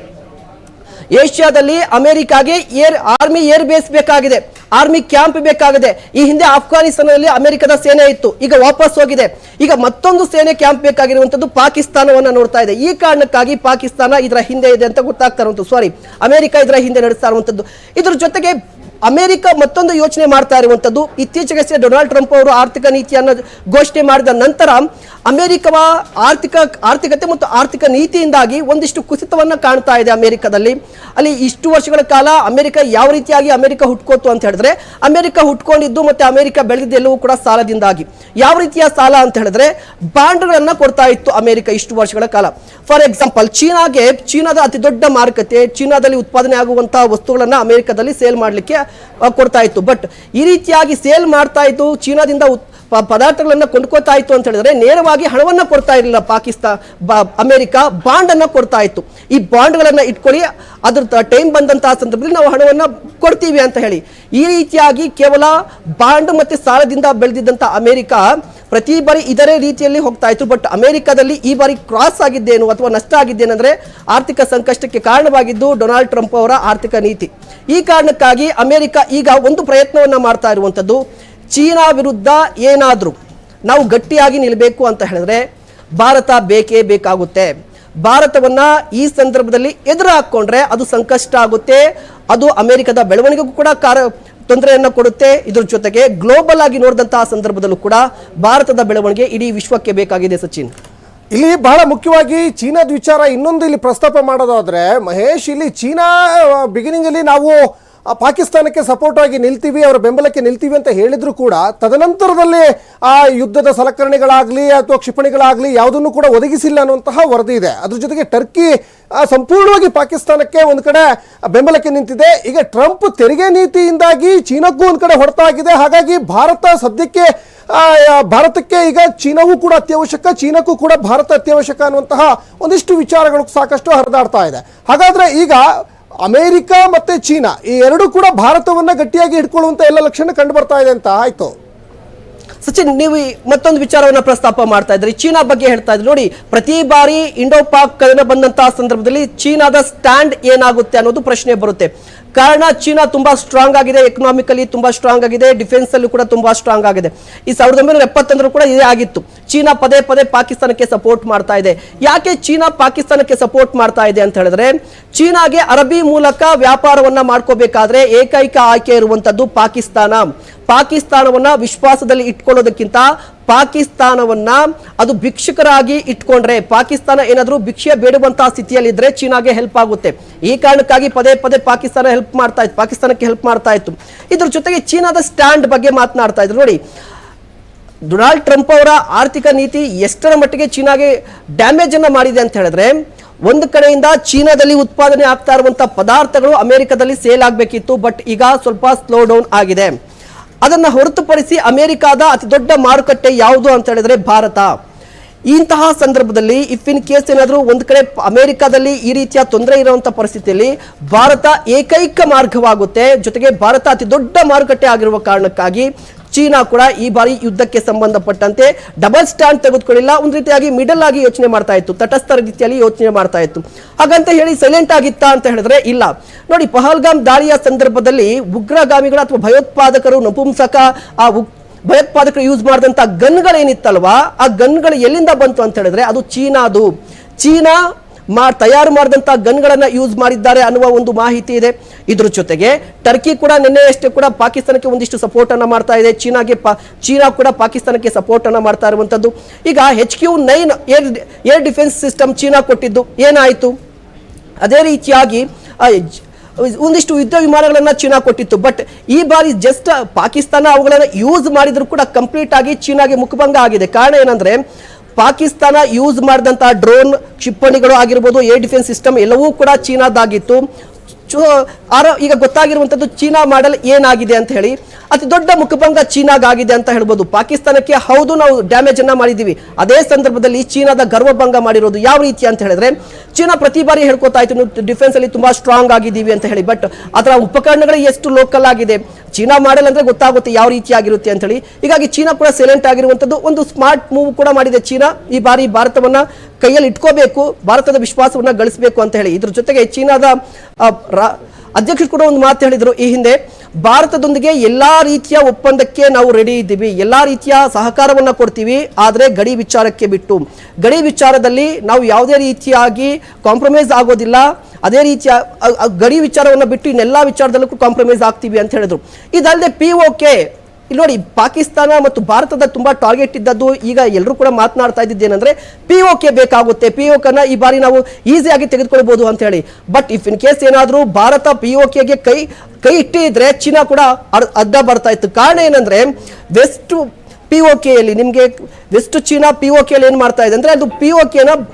Speaker 3: ಏಷ್ಯಾದಲ್ಲಿ ಅಮೆರಿಕಾಗೆ ಏರ್, ಆರ್ಮಿ ಏರ್ ಬೇಸ್ ಬೇಕಾಗಿದೆ. ಆರ್ಮಿ ಕ್ಯಾಂಪ್ ಬೇಕಾಗಿದೆ. ಈ ಹಿಂದೆ ಆಫ್ಘಾನಿಸ್ತಾನದಲ್ಲಿ ಅಮೆರಿಕದ ಸೇನೆ ಇತ್ತು. ಈಗ ವಾಪಸ್ ಹೋಗಿದೆ. ಈಗ ಮತ್ತೊಂದು ಸೇನೆ ಕ್ಯಾಂಪ್ ಬೇಕಾಗಿರುವಂಥದ್ದು ಪಾಕಿಸ್ತಾನವನ್ನು ನೋಡ್ತಾ ಇದೆ. ಈ ಕಾರಣಕ್ಕಾಗಿ ಪಾಕಿಸ್ತಾನ ಇದರ ಹಿಂದೆ ಇದೆ ಅಂತ ಗೊತ್ತಾಗ್ತಾ ಇರುವಂಥದ್ದು ಸಾರಿ ಅಮೆರಿಕ ಇದರ ಹಿಂದೆ ನಡೆಸ್ತಾ ಇರುವಂಥದ್ದು ಇದ್ರ ಜೊತೆಗೆ ಅಮೆರಿಕ ಮತ್ತೊಂದು ಯೋಚನೆ ಮಾಡ್ತಾ ಇರುವಂತದ್ದು ಇತ್ತೀಚೆಗಷ್ಟೇ ಡೊನಾಲ್ಡ್ ಟ್ರಂಪ್ ಅವರು ಆರ್ಥಿಕ ನೀತಿಯನ್ನು ಘೋಷಣೆ ಮಾಡಿದ ನಂತರ ಅಮೆರಿಕವ ಆರ್ಥಿಕ, ಆರ್ಥಿಕತೆ ಮತ್ತು ಆರ್ಥಿಕ ನೀತಿಯಿಂದಾಗಿ ಒಂದಿಷ್ಟು ಕುಸಿತವನ್ನು ಕಾಣ್ತಾ ಇದೆ ಅಮೆರಿಕದಲ್ಲಿ. ಅಲ್ಲಿ ಇಷ್ಟು ವರ್ಷಗಳ ಕಾಲ ಅಮೆರಿಕ ಯಾವ ರೀತಿಯಾಗಿ ಅಮೆರಿಕ ಹುಟ್ಕೋತು ಅಂತ ಹೇಳಿದ್ರೆ, ಅಮೆರಿಕ ಹುಟ್ಕೊಂಡಿದ್ದು ಮತ್ತೆ ಅಮೆರಿಕ ಬೆಳೆದಿದ್ದೆಲ್ಲವೂ ಕೂಡ ಸಾಲದಿಂದಾಗಿ. ಯಾವ ರೀತಿಯ ಸಾಲ ಅಂತ ಹೇಳಿದ್ರೆ, ಬಾಂಡ್ಗಳನ್ನ ಕೊಡ್ತಾ ಇತ್ತು ಅಮೆರಿಕ ಇಷ್ಟು ವರ್ಷಗಳ ಕಾಲ. ಫಾರ್ ಎಕ್ಸಾಂಪಲ್, ಚೀನಾಗೆ, ಚೀನಾದ ಅತಿ ದೊಡ್ಡ ಮಾರುಕಟ್ಟೆ, ಚೀನಾದಲ್ಲಿ ಉತ್ಪಾದನೆ ಆಗುವಂತಹ ವಸ್ತುಗಳನ್ನು ಅಮೆರಿಕದಲ್ಲಿ ಸೇಲ್ ಮಾಡಲಿಕ್ಕೆ ಕೊಡ್ತಾ ಇತ್ತು. ಬಟ್ ಈ ರೀತಿಯಾಗಿ ಸೇಲ್ ಮಾಡ್ತಾ ಇತ್ತು ಚೀನಾದಿಂದ ಪದಾರ್ಥಗಳನ್ನು ಕೊಂಡ್ಕೋತಾ ಇತ್ತು ಅಂತ ಹೇಳಿದ್ರೆ ನೇರವಾಗಿ ಹಣವನ್ನ ಕೊಡ್ತಾ ಇರಲಿಲ್ಲ ಪಾಕಿಸ್ತಾನ ಬ- ಅಮೆರಿಕ ಬಾಂಡ್ ಅನ್ನ ಕೊಡ್ತಾ ಇತ್ತು. ಈ ಬಾಂಡ್ಗಳನ್ನ ಇಟ್ಕೊಳ್ಳಿ, ಅದ್ರ ಟೈಮ್ ಬಂದಂತಹ ಸಂದರ್ಭದಲ್ಲಿ ನಾವು ಹಣವನ್ನ ಕೊಡ್ತೀವಿ ಅಂತ ಹೇಳಿ. ಈ ರೀತಿಯಾಗಿ ಕೇವಲ ಬಾಂಡ್ ಮತ್ತೆ ಸಾಲದಿಂದ ಬೆಳೆದಿದ್ದಂತ ಅಮೆರಿಕ ಪ್ರತಿ ಬಾರಿ ಇದರ ರೀತಿಯಲ್ಲಿ ಹೋಗ್ತಾ ಇತ್ತು. ಬಟ್ ಅಮೆರಿಕದಲ್ಲಿ ಈ ಬಾರಿ ಕ್ರಾಸ್ ಆಗಿದ್ದೇನು ಅಥವಾ ನಷ್ಟ ಆಗಿದ್ದೇನೆಂದ್ರೆ ಆರ್ಥಿಕ ಸಂಕಷ್ಟಕ್ಕೆ ಕಾರಣವಾಗಿದ್ದು ಡೊನಾಲ್ಡ್ ಟ್ರಂಪ್ ಅವರ ಆರ್ಥಿಕ ನೀತಿ. ಈ ಕಾರಣಕ್ಕಾಗಿ ಅಮೆರಿಕ ಈಗ ಒಂದು ಪ್ರಯತ್ನವನ್ನ ಮಾಡ್ತಾ ಇರುವಂಥದ್ದು ಚೀನಾ ವಿರುದ್ಧ ಏನಾದರೂ ನಾವು ಗಟ್ಟಿಯಾಗಿ ನಿಲ್ಲಬೇಕು ಅಂತ ಹೇಳಿದ್ರೆ ಭಾರತ ಬೇಕೇ ಬೇಕಾಗುತ್ತೆ. ಭಾರತವನ್ನ ಈ ಸಂದರ್ಭದಲ್ಲಿ ಎದುರು ಹಾಕ್ಕೊಂಡ್ರೆ ಅದು ಸಂಕಷ್ಟ ಆಗುತ್ತೆ, ಅದು ಅಮೆರಿಕದ ಬೆಳವಣಿಗೆಗೂ ಕೂಡ ಕಾರ, ತೊಂದರೆಯನ್ನು ಕೊಡುತ್ತೆ. ಇದ್ರ ಜೊತೆಗೆ ಗ್ಲೋಬಲ್ ಆಗಿ ನೋಡಿದಂತಹ ಸಂದರ್ಭದಲ್ಲೂ ಕೂಡ ಭಾರತದ ಬೆಳವಣಿಗೆ ಇಡೀ ವಿಶ್ವಕ್ಕೆ ಬೇಕಾಗಿದೆ ಸಚಿನ್.
Speaker 1: ಇಲ್ಲಿ ಬಹಳ ಮುಖ್ಯವಾಗಿ ಚೀನಾದ ವಿಚಾರ ಇನ್ನೊಂದು ಇಲ್ಲಿ ಪ್ರಸ್ತಾಪ ಮಾಡೋದಾದ್ರೆ, ಮಹೇಶ್ ಇಲ್ಲಿ ಚೀನಾ ಬಿಗಿನಿಂಗ್ ಅಲ್ಲಿ ನಾವು ಆ, ಪಾಕಿಸ್ತಾನಕ್ಕೆ ಸಪೋರ್ಟ್ ಆಗಿ ನಿಲ್ತೀವಿ ಅವರ ಬೆಂಬಲಕ್ಕೆ ನಿಲ್ತೀವಿ ಅಂತ ಹೇಳಿದ್ರು ಕೂಡ ತದನಂತರದಲ್ಲಿ ಆ ಯುದ್ಧದ ಸಲಕರಣೆಗಳಾಗ್ಲಿ ಅಥವಾ ಕ್ಷಿಪಣಿಗಳಾಗ್ಲಿ ಯಾವುದನ್ನು ಕೂಡ ಒದಗಿಸಿಲ್ಲ ಅನ್ನುವಂತಹ ವರದಿ ಇದೆ. ಅದ್ರ ಜೊತೆಗೆ ಟರ್ಕಿ ಸಂಪೂರ್ಣವಾಗಿ ಪಾಕಿಸ್ತಾನಕ್ಕೆ ಒಂದು ಕಡೆ ಬೆಂಬಲಕ್ಕೆ ನಿಂತಿದೆ. ಈಗ ಟ್ರಂಪ್ ತೆರಿಗೆ ನೀತಿಯಿಂದಾಗಿ ಚೀನಾಕ್ಕೂ ಒಂದು ಕಡೆ ಹೊಡೆತಾಗಿದೆ. ಹಾಗಾಗಿ ಭಾರತ ಸದ್ಯಕ್ಕೆ ಭಾರತಕ್ಕೆ ಈಗ ಚೀನಾವೂ ಕೂಡ ಅತ್ಯವಶ್ಯಕ ಚೀನಾಕ್ಕೂ ಕೂಡ ಭಾರತ ಅತ್ಯವಶ್ಯಕ ಅನ್ನುವಂತಹ ಒಂದಿಷ್ಟು ವಿಚಾರಗಳು ಸಾಕಷ್ಟು ಹರಿದಾಡ್ತಾ ಇದೆ. ಹಾಗಾದ್ರೆ ಈಗ ಅಮೆರಿಕ ಮತ್ತೆ ಚೀನಾ, ಈ ಎರಡೂ ಕೂಡ ಭಾರತವನ್ನ ಗಟ್ಟಿಯಾಗಿ ಹಿಡ್ಕೊಳ್ಳುವಂತ ಎಲ್ಲ ಲಕ್ಷಣ ಕಂಡು ಬರ್ತಾ ಇದೆ ಅಂತ ಆಯ್ತು.
Speaker 3: ಸಚಿನ್, ನೀವು ಮತ್ತೊಂದು ವಿಚಾರವನ್ನ ಪ್ರಸ್ತಾಪ ಮಾಡ್ತಾ ಇದ್ರಿ. ಚೀನಾ ಬಗ್ಗೆ ಹೇಳ್ತಾ ಇದ್ರಿ. ನೋಡಿ, ಪ್ರತಿ ಬಾರಿ ಇಂಡೋ ಪಾಕ್ ಕದನ ಬಂದಂತಹ ಸಂದರ್ಭದಲ್ಲಿ ಚೀನಾದ ಸ್ಟ್ಯಾಂಡ್ ಏನಾಗುತ್ತೆ ಅನ್ನೋದು ಪ್ರಶ್ನೆ ಬರುತ್ತೆ. ಕಾರಣ ಚೀನಾ ತುಂಬಾ ಸ್ಟ್ರಾಂಗ್ ಆಗಿದೆ ಎಕನಾಮಿಕಲಿ ತುಂಬಾ ಸ್ಟ್ರಾಂಗ್ ಆಗಿದೆ ಡಿಫೆನ್ಸ್ ಅಲ್ಲೂ ಕೂಡ ತುಂಬಾ ಸ್ಟ್ರಾಂಗ್ ಆಗಿದೆ. ಈ ಸಾವಿರದ ಒಂಬೈನೂರ ಎಪ್ಪತ್ತೊಂದರೂ ಕೂಡ ಇದೇ ಆಗಿತ್ತು. ಚೀನಾ ಪದೇ ಪದೇ ಪಾಕಿಸ್ತಾನಕ್ಕೆ ಸಪೋರ್ಟ್ ಮಾಡ್ತಾ ಇದೆ. ಯಾಕೆ ಚೀನಾ ಪಾಕಿಸ್ತಾನಕ್ಕೆ ಸಪೋರ್ಟ್ ಮಾಡ್ತಾ ಇದೆ ಅಂತ ಹೇಳಿದ್ರೆ, ಚೀನಾಗೆ ಅರಬಿ ಮೂಲಕ ವ್ಯಾಪಾರವನ್ನ ಮಾಡ್ಕೋಬೇಕಾದ್ರೆ ಏಕೈಕ ಆಯ್ಕೆ ಇರುವಂತದ್ದು ಪಾಕಿಸ್ತಾನ. ಪಾಕಿಸ್ತಾನವನ್ನ ವಿಶ್ವಾಸದಲ್ಲಿ ಇಟ್ಕೊಳ್ಳೋದಕ್ಕಿಂತ ಪಾಕಿಸ್ತಾನವನ್ನ ಅದು ಭಿಕ್ಷುಕರಾಗಿ ಇಟ್ಕೊಂಡ್ರೆ, ಪಾಕಿಸ್ತಾನ ಏನಾದರೂ ಭಿಕ್ಷೆ ಬೇಡುವಂತಹ ಸ್ಥಿತಿಯಲ್ಲಿದ್ರೆ ಚೀನಾಗೆ ಹೆಲ್ಪ್ ಆಗುತ್ತೆ. ಈ ಕಾರಣಕ್ಕಾಗಿ ಪದೇ ಪದೇ ಪಾಕಿಸ್ತಾನ ಹೆಲ್ಪ್ ಮಾಡ್ತಾ ಇತ್ತು, ಪಾಕಿಸ್ತಾನಕ್ಕೆ ಹೆಲ್ಪ್ ಮಾಡ್ತಾ ಇತ್ತು. ಇದ್ರ ಜೊತೆಗೆ ಚೀನಾದ ಸ್ಟ್ಯಾಂಡ್ ಬಗ್ಗೆ ಮಾತನಾಡ್ತಾ ಇದ್ರು. ನೋಡಿ, ಡೊನಾಲ್ಡ್ ಟ್ರಂಪ್ ಅವರ ಆರ್ಥಿಕ ನೀತಿ ಎಷ್ಟರ ಮಟ್ಟಿಗೆ ಚೀನಾಗೆ ಡ್ಯಾಮೇಜ್ ಅನ್ನ ಮಾಡಿದೆ ಅಂತ ಹೇಳಿದ್ರೆ, ಒಂದು ಕಡೆಯಿಂದ ಚೀನಾದಲ್ಲಿ ಉತ್ಪಾದನೆ ಆಗ್ತಾ ಇರುವಂತಹ ಪದಾರ್ಥಗಳು ಅಮೆರಿಕದಲ್ಲಿ ಸೇಲ್ ಆಗಬೇಕಿತ್ತು ಬಟ್ ಈಗ ಸ್ವಲ್ಪ ಸ್ಲೋ ಡೌನ್ ಆಗಿದೆ. ಅದನ್ನ ಹೊರತುಪಡಿಸಿ ಅಮೆರಿಕಾದ ಅತಿ ದೊಡ್ಡ ಮಾರುಕಟ್ಟೆ ಯಾವುದು ಅಂತ ಹೇಳಿದ್ರೆ ಭಾರತ. ಇಂತಹ ಸಂದರ್ಭದಲ್ಲಿ ಇಫ್ ಇನ್ ಕೇಸ್ ಏನಾದರೂ ಒಂದು ಕಡೆ ಅಮೆರಿಕಾದಲ್ಲಿ ಈ ರೀತಿಯ ತೊಂದರೆ ಇರುವಂಥ ಪರಿಸ್ಥಿತಿಯಲ್ಲಿ ಭಾರತ ಏಕೈಕ ಮಾರ್ಗವಾಗುತ್ತೆ. ಜೊತೆಗೆ ಭಾರತ ಅತಿ ದೊಡ್ಡ ಮಾರುಕಟ್ಟೆ ಆಗಿರುವ ಕಾರಣಕ್ಕಾಗಿ ಚೀನಾ ಕೂಡ ಈ ಬಾರಿ ಯುದ್ಧಕ್ಕೆ ಸಂಬಂಧಪಟ್ಟಂತೆ ಡಬಲ್ ಸ್ಟ್ಯಾಂಡ್ ತೆಗೆದುಕೊಳ್ಳಿಲ್ಲ. ಒಂದು ರೀತಿಯಾಗಿ ಮಿಡಲ್ ಆಗಿ ಯೋಚನೆ ಮಾಡ್ತಾ ಇತ್ತು. ತಟಸ್ಥ ರೀತಿಯಲ್ಲಿ ಯೋಚನೆ ಮಾಡ್ತಾ ಇತ್ತು. ಹಾಗಂತ ಹೇಳಿ ಸೈಲೆಂಟ್ ಆಗಿತ್ತ ಅಂತ ಹೇಳಿದ್ರೆ ಇಲ್ಲ. ನೋಡಿ, ಪಹಲ್ಗಾಮ್ ದಾಳಿಯ ಸಂದರ್ಭದಲ್ಲಿ ಉಗ್ರಗಾಮಿಗಳು ಅಥವಾ ಭಯೋತ್ಪಾದಕರು ನಪುಂಸಕ, ಆ ಭಯೋತ್ಪಾದಕರು ಯೂಸ್ ಮಾಡಿದಂತ ಗನ್ಗಳೇನಿತ್ತಲ್ವಾ ಆ ಗನ್ಗಳು ಎಲ್ಲಿಂದ ಬಂತು ಅಂತ ಹೇಳಿದ್ರೆ ಅದು ಚೀನಾದು. ಚೀನಾ ಮಾ ತಯಾರು ಮಾಡಿದಂಥ ಗನ್ಗಳನ್ನು ಯೂಸ್ ಮಾಡಿದ್ದಾರೆ ಅನ್ನುವ ಒಂದು ಮಾಹಿತಿ ಇದೆ. ಇದ್ರ ಜೊತೆಗೆ ಟರ್ಕಿ ಕೂಡ ನಿನ್ನೆಯಷ್ಟೇ ಕೂಡ ಪಾಕಿಸ್ತಾನಕ್ಕೆ ಒಂದಿಷ್ಟು ಸಪೋರ್ಟನ್ನು ಮಾಡ್ತಾ ಇದೆ. ಚೀನಾಗೆ ಪಾ, ಚೀನಾ ಕೂಡ ಪಾಕಿಸ್ತಾನಕ್ಕೆ ಸಪೋರ್ಟನ್ನು ಮಾಡ್ತಾ ಇರುವಂಥದ್ದು ಈಗ H Q nine air air defence system China ಕೊಟ್ಟಿದ್ದು ಏನಾಯಿತು? ಅದೇ ರೀತಿಯಾಗಿ ಒಂದಿಷ್ಟು ಯುದ್ಧ ವಿಮಾನಗಳನ್ನು ಚೀನಾ ಕೊಟ್ಟಿತ್ತು. ಬಟ್ ಈ ಬಾರಿ ಜಸ್ಟ್ ಪಾಕಿಸ್ತಾನ ಅವುಗಳನ್ನು ಯೂಸ್ ಮಾಡಿದರೂ ಕೂಡ ಕಂಪ್ಲೀಟ್ ಆಗಿ ಚೀನಾಗೆ ಮುಖಭಂಗ ಆಗಿದೆ. ಕಾರಣ ಏನಂದ್ರೆ ಪಾಕಿಸ್ತಾನ ಯೂಸ್ ಮಾಡಿದಂತಹ ಡ್ರೋನ್ ಕ್ಷಿಪಣಿಗಳು ಆಗಿರ್ಬೋದು ಏರ್ ಡಿಫೆನ್ಸ್ ಸಿಸ್ಟಮ್ ಎಲ್ಲವೂ ಕೂಡ ಚೀನಾದಾಗಿತ್ತು. ಆರ ಈಗ ಗೊತ್ತಾಗಿರುವಂಥದ್ದು ಚೀನಾ ಮಾಡಲ್ ಏನಾಗಿದೆ ಅಂತ ಹೇಳಿ. ಅತಿ ದೊಡ್ಡ ಮುಖಭಂಗ ಚೀನಾಗಾಗಿದೆ ಅಂತ ಹೇಳ್ಬೋದು. ಪಾಕಿಸ್ತಾನಕ್ಕೆ ಹೌದು, ನಾವು ಡ್ಯಾಮೇಜ್ ಅನ್ನ ಮಾಡಿದ್ದೀವಿ. ಅದೇ ಸಂದರ್ಭದಲ್ಲಿ ಚೀನಾದ ಗರ್ವಭಂಗ ಮಾಡಿರೋದು ಯಾವ ರೀತಿ ಅಂತ ಹೇಳಿದ್ರೆ, ಚೀನಾ ಪ್ರತಿ ಬಾರಿ ಹೇಳ್ಕೊತಾ ಇತ್ತು ಡಿಫೆನ್ಸ್ ಅಲ್ಲಿ ತುಂಬಾ ಸ್ಟ್ರಾಂಗ್ ಆಗಿದ್ದೀವಿ ಅಂತ ಹೇಳಿ. ಬಟ್ ಅದರ ಉಪಕರಣಗಳು ಎಷ್ಟು ಲೋಕಲ್ ಆಗಿದೆ? ಚೀನಾ ಮಾಡಲ್ ಅಂದ್ರೆ ಗೊತ್ತಾಗುತ್ತೆ ಯಾವ ರೀತಿ ಆಗಿರುತ್ತೆ ಅಂತ ಹೇಳಿ. ಹೀಗಾಗಿ ಚೀನಾ ಕೂಡ ಸೈಲೆಂಟ್ ಆಗಿರುವಂತದ್ದು ಒಂದು ಸ್ಮಾರ್ಟ್ ಮೂವ್ ಕೂಡ ಮಾಡಿದೆ ಚೀನಾ. ಈ ಬಾರಿ ಭಾರತವನ್ನ ಕೈಯಲ್ಲಿ ಇಟ್ಕೋಬೇಕು, ಭಾರತದ ವಿಶ್ವಾಸವನ್ನ ಗಳಿಸಬೇಕು ಅಂತ ಹೇಳಿ. ಇದ್ರ ಜೊತೆಗೆ ಚೀನಾದ ರಾ- ಅಧ್ಯಕ್ಷರು ಕೂಡ ಒಂದು ಮಾತು ಹೇಳಿದರು, ಈ ಹಿಂದೆ ಭಾರತದೊಂದಿಗೆ ಎಲ್ಲಾ ರೀತಿಯ ಒಪ್ಪಂದಕ್ಕೆ ನಾವು ರೆಡಿ ಇದ್ದೀವಿ, ಎಲ್ಲಾ ರೀತಿಯ ಸಹಕಾರವನ್ನು ಕೊಡ್ತೀವಿ, ಆದರೆ ಗಡಿ ವಿಚಾರಕ್ಕೆ ಬಿಟ್ಟು. ಗಡಿ ವಿಚಾರದಲ್ಲಿ ನಾವು ಯಾವುದೇ ರೀತಿಯಾಗಿ ಕಾಂಪ್ರಮೈಸ್ ಆಗೋದಿಲ್ಲ, ಅದೇ ರೀತಿಯ ಗಡಿ ವಿಚಾರವನ್ನು ಬಿಟ್ಟು ಇನ್ನೆಲ್ಲ ವಿಚಾರದಲ್ಲೂ ಕಾಂಪ್ರಮೈಸ್ ಆಗ್ತೀವಿ ಅಂತ ಹೇಳಿದ್ರು. ಇದಲ್ಲದೆ ಪಿ ಇಲ್ಲಿ ನೋಡಿ, ಪಾಕಿಸ್ತಾನ ಮತ್ತು ಭಾರತದ ತುಂಬಾ ಟಾರ್ಗೆಟ್ ಇದ್ದದ್ದು ಈಗ ಎಲ್ಲರೂ ಕೂಡ ಮಾತನಾಡ್ತಾ ಇದ್ದಿದ್ದೇನೆಂದ್ರೆ ಪಿ ಕೆ ಬೇಕಾಗುತ್ತೆ. ಪಿ ಈ ಬಾರಿ ನಾವು ಈಸಿಯಾಗಿ ತೆಗೆದುಕೊಳ್ಬಹುದು ಅಂತ ಹೇಳಿ. ಬಟ್ ಇಫ್ ಇನ್ ಕೇಸ್ ಏನಾದರೂ ಭಾರತ ಪಿ ಕೆಗೆ ಕೈ ಕೈ ಇಟ್ಟಿದ್ರೆ ಚೀನಾ ಕೂಡ ಅಡ್- ಅಡ್ಡ ಬರ್ತಾ ಇತ್ತು. ಕಾರಣ ಏನಂದ್ರೆ ವೆಸ್ಟ್ ಪಿ ಒ ಕೆಯಲ್ಲಿ ನಿಮಗೆ ವೆಸ್ಟ್ ಚೀನಾ ಪಿ ಒ ಕೆಯಲ್ಲಿ ಏನು ಮಾಡ್ತಾ ಇದೆ ಅಂದ್ರೆ ಅದು ಪಿ ಒ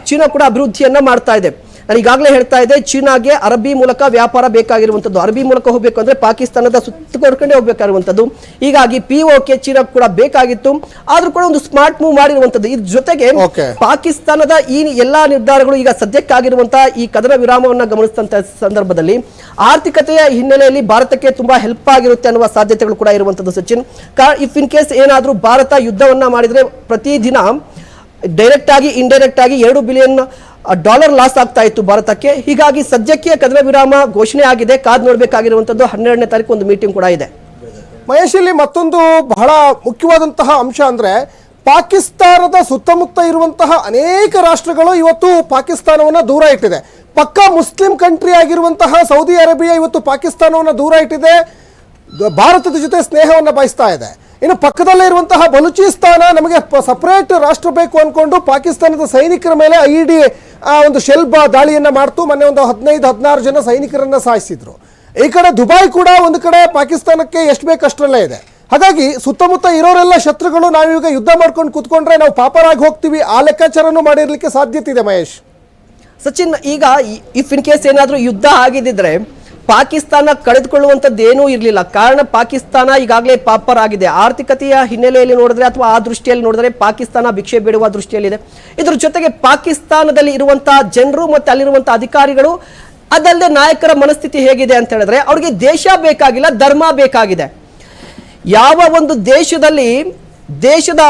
Speaker 3: ಚೀನಾ ಕೂಡ ಅಭಿವೃದ್ಧಿಯನ್ನು ಮಾಡ್ತಾ ಇದೆ. ನಾನು ಈಗಾಗಲೇ ಹೇಳ್ತಾ ಇದ್ದೆ ಚೀನಾಗೆ ಅರಬ್ಬಿ ಮೂಲಕ ವ್ಯಾಪಾರ ಬೇಕಾಗಿರುವಂಥದ್ದು. ಅರಬ್ಬಿ ಮೂಲಕ ಹೋಗಬೇಕು ಅಂದ್ರೆ ಪಾಕಿಸ್ತಾನದ ಸುತ್ತಕೊಂಡ್ಕೊಂಡೇ ಹೋಗಬೇಕಾಗಿರುವಂಥದ್ದು. ಹೀಗಾಗಿ ಪಿ ಓಕೆ ಚೀನಾ ಕೂಡ ಬೇಕಾಗಿತ್ತು. ಆದರೂ ಕೂಡ ಒಂದು ಸ್ಮಾರ್ಟ್ ಮೂವ್ ಮಾಡಿರುವಂಥದ್ದು. ಇದ್ರ ಜೊತೆಗೆ ಪಾಕಿಸ್ತಾನದ ಈ ಎಲ್ಲಾ ನಿರ್ಧಾರಗಳು ಈಗ ಸದ್ಯಕ್ಕಾಗಿರುವಂತಹ ಈ ಕದನ ವಿರಾಮವನ್ನ ಗಮನಿಸಿದಂಥ ಸಂದರ್ಭದಲ್ಲಿ ಆರ್ಥಿಕತೆಯ ಹಿನ್ನೆಲೆಯಲ್ಲಿ ಭಾರತಕ್ಕೆ ತುಂಬಾ ಹೆಲ್ಪ್ ಆಗಿರುತ್ತೆ ಅನ್ನುವ ಸಾಧ್ಯತೆಗಳು ಕೂಡ ಇರುವಂಥದ್ದು ಸಚಿನ್. ಇಫ್ ಇನ್ ಕೇಸ್ ಏನಾದರೂ ಭಾರತ ಯುದ್ಧವನ್ನ ಮಾಡಿದ್ರೆ ಪ್ರತಿದಿನ ಡೈರೆಕ್ಟ್ ಆಗಿ ಇಂಡೈರೆಕ್ಟ್ ಆಗಿ ಎರಡು ಬಿಲಿಯನ್ ಡಾಲರ್ ಲಾಸ್ ಆಗ್ತಾ ಇತ್ತು ಭಾರತಕ್ಕೆ. ಹೀಗಾಗಿ ಸದ್ಯಕ್ಕೆ ಕದನ ವಿರಾಮ ಘೋಷಣೆ ಆಗಿದೆ. ಕಾದ್ ನೋಡಬೇಕಾಗಿರುವಂತದ್ದು ಹನ್ನೆರಡನೇ ತಾರೀಕು ಒಂದು ಮೀಟಿಂಗ್ ಕೂಡ ಇದೆ.
Speaker 1: ಮಹೇಶ್, ಇಲ್ಲಿ ಮತ್ತೊಂದು ಬಹಳ ಮುಖ್ಯವಾದಂತಹ ಅಂಶ ಅಂದ್ರೆ ಪಾಕಿಸ್ತಾನದ ಸುತ್ತಮುತ್ತ ಇರುವಂತಹ ಅನೇಕ ರಾಷ್ಟ್ರಗಳು ಇವತ್ತು ಪಾಕಿಸ್ತಾನವನ್ನ ದೂರ ಇಟ್ಟಿದೆ. ಪಕ್ಕ ಮುಸ್ಲಿಂ ಕಂಟ್ರಿ ಆಗಿರುವಂತಹ ಸೌದಿ ಅರೇಬಿಯಾ ಇವತ್ತು ಪಾಕಿಸ್ತಾನವನ್ನ ದೂರ ಇಟ್ಟಿದೆ. ಭಾರತದ ಜೊತೆ ಸ್ನೇಹವನ್ನ ಬಯಸ್ತಾ ಇದೆ. ಇನ್ನು ಪಕ್ಕದಲ್ಲೇ ಇರುವಂತಹ ಬಲೂಚಿಸ್ತಾನ ನಮಗೆ ಸಪರೇಟ್ ರಾಷ್ಟ್ರ ಬೇಕು ಅಂದ್ಕೊಂಡು ಪಾಕಿಸ್ತಾನದ ಸೈನಿಕರ ಮೇಲೆ ಐ ಡಿ ಒಂದು ಶೆಲ್ ಬಾ ದಾಳಿಯನ್ನ ಮಾಡ್ತು. ಮೊನ್ನೆ ಒಂದು ಹದಿನೈದು, ಹದಿನಾರು ಜನ ಸೈನಿಕರನ್ನ ಸಾಯಿಸಿದ್ರು. ಈ ಕಡೆ ದುಬೈ ಕೂಡ ಒಂದು ಕಡೆ ಪಾಕಿಸ್ತಾನಕ್ಕೆ ಎಷ್ಟು ಬೇಕು ಅಷ್ಟರಲ್ಲೇ ಇದೆ. ಹಾಗಾಗಿ ಸುತ್ತಮುತ್ತ ಇರೋರೆಲ್ಲ ಶತ್ರುಗಳು ನಾವೀಗ ಯುದ್ಧ ಮಾಡ್ಕೊಂಡು ಕೂತ್ಕೊಂಡ್ರೆ ನಾವು ಪಾಪರಾಗಿ ಹೋಗ್ತೀವಿ. ಆ ಲೆಕ್ಕಾಚಾರನೂ ಮಾಡಿರಲಿಕ್ಕೆ ಸಾಧ್ಯತೆ ಇದೆ ಮಹೇಶ್.
Speaker 3: ಸಚಿನ್, ಈಗ ಇಫ್ ಇನ್ ಕೇಸ್ ಏನಾದರೂ ಯುದ್ಧ ಆಗಿದ್ದಿದ್ರೆ ಪಾಕಿಸ್ತಾನ ಕಳೆದುಕೊಳ್ಳುವಂಥದ್ದೇನೂ ಇರಲಿಲ್ಲ. ಕಾರಣ ಪಾಕಿಸ್ತಾನ ಈಗಾಗಲೇ ಪಾಪರ್ ಆಗಿದೆ. ಆರ್ಥಿಕತೆಯ ಹಿನ್ನೆಲೆಯಲ್ಲಿ ನೋಡಿದ್ರೆ ಅಥವಾ ಆ ದೃಷ್ಟಿಯಲ್ಲಿ ನೋಡಿದ್ರೆ ಪಾಕಿಸ್ತಾನ ಭಿಕ್ಷೆ ಬೇಡುವ ದೃಷ್ಟಿಯಲ್ಲಿದೆ. ಇದ್ರ ಜೊತೆಗೆ ಪಾಕಿಸ್ತಾನದಲ್ಲಿ ಇರುವಂತಹ ಜನರು ಮತ್ತೆ ಅಲ್ಲಿರುವಂಥ ಅಧಿಕಾರಿಗಳು, ಅದಲ್ಲದೆ ನಾಯಕರ ಮನಸ್ಥಿತಿ ಹೇಗಿದೆ ಅಂತ ಹೇಳಿದ್ರೆ ಅವ್ರಿಗೆ ದೇಶ ಬೇಕಾಗಿಲ್ಲ, ಧರ್ಮ ಬೇಕಾಗಿದೆ. ಯಾವ ಒಂದು ದೇಶದಲ್ಲಿ ದೇಶದ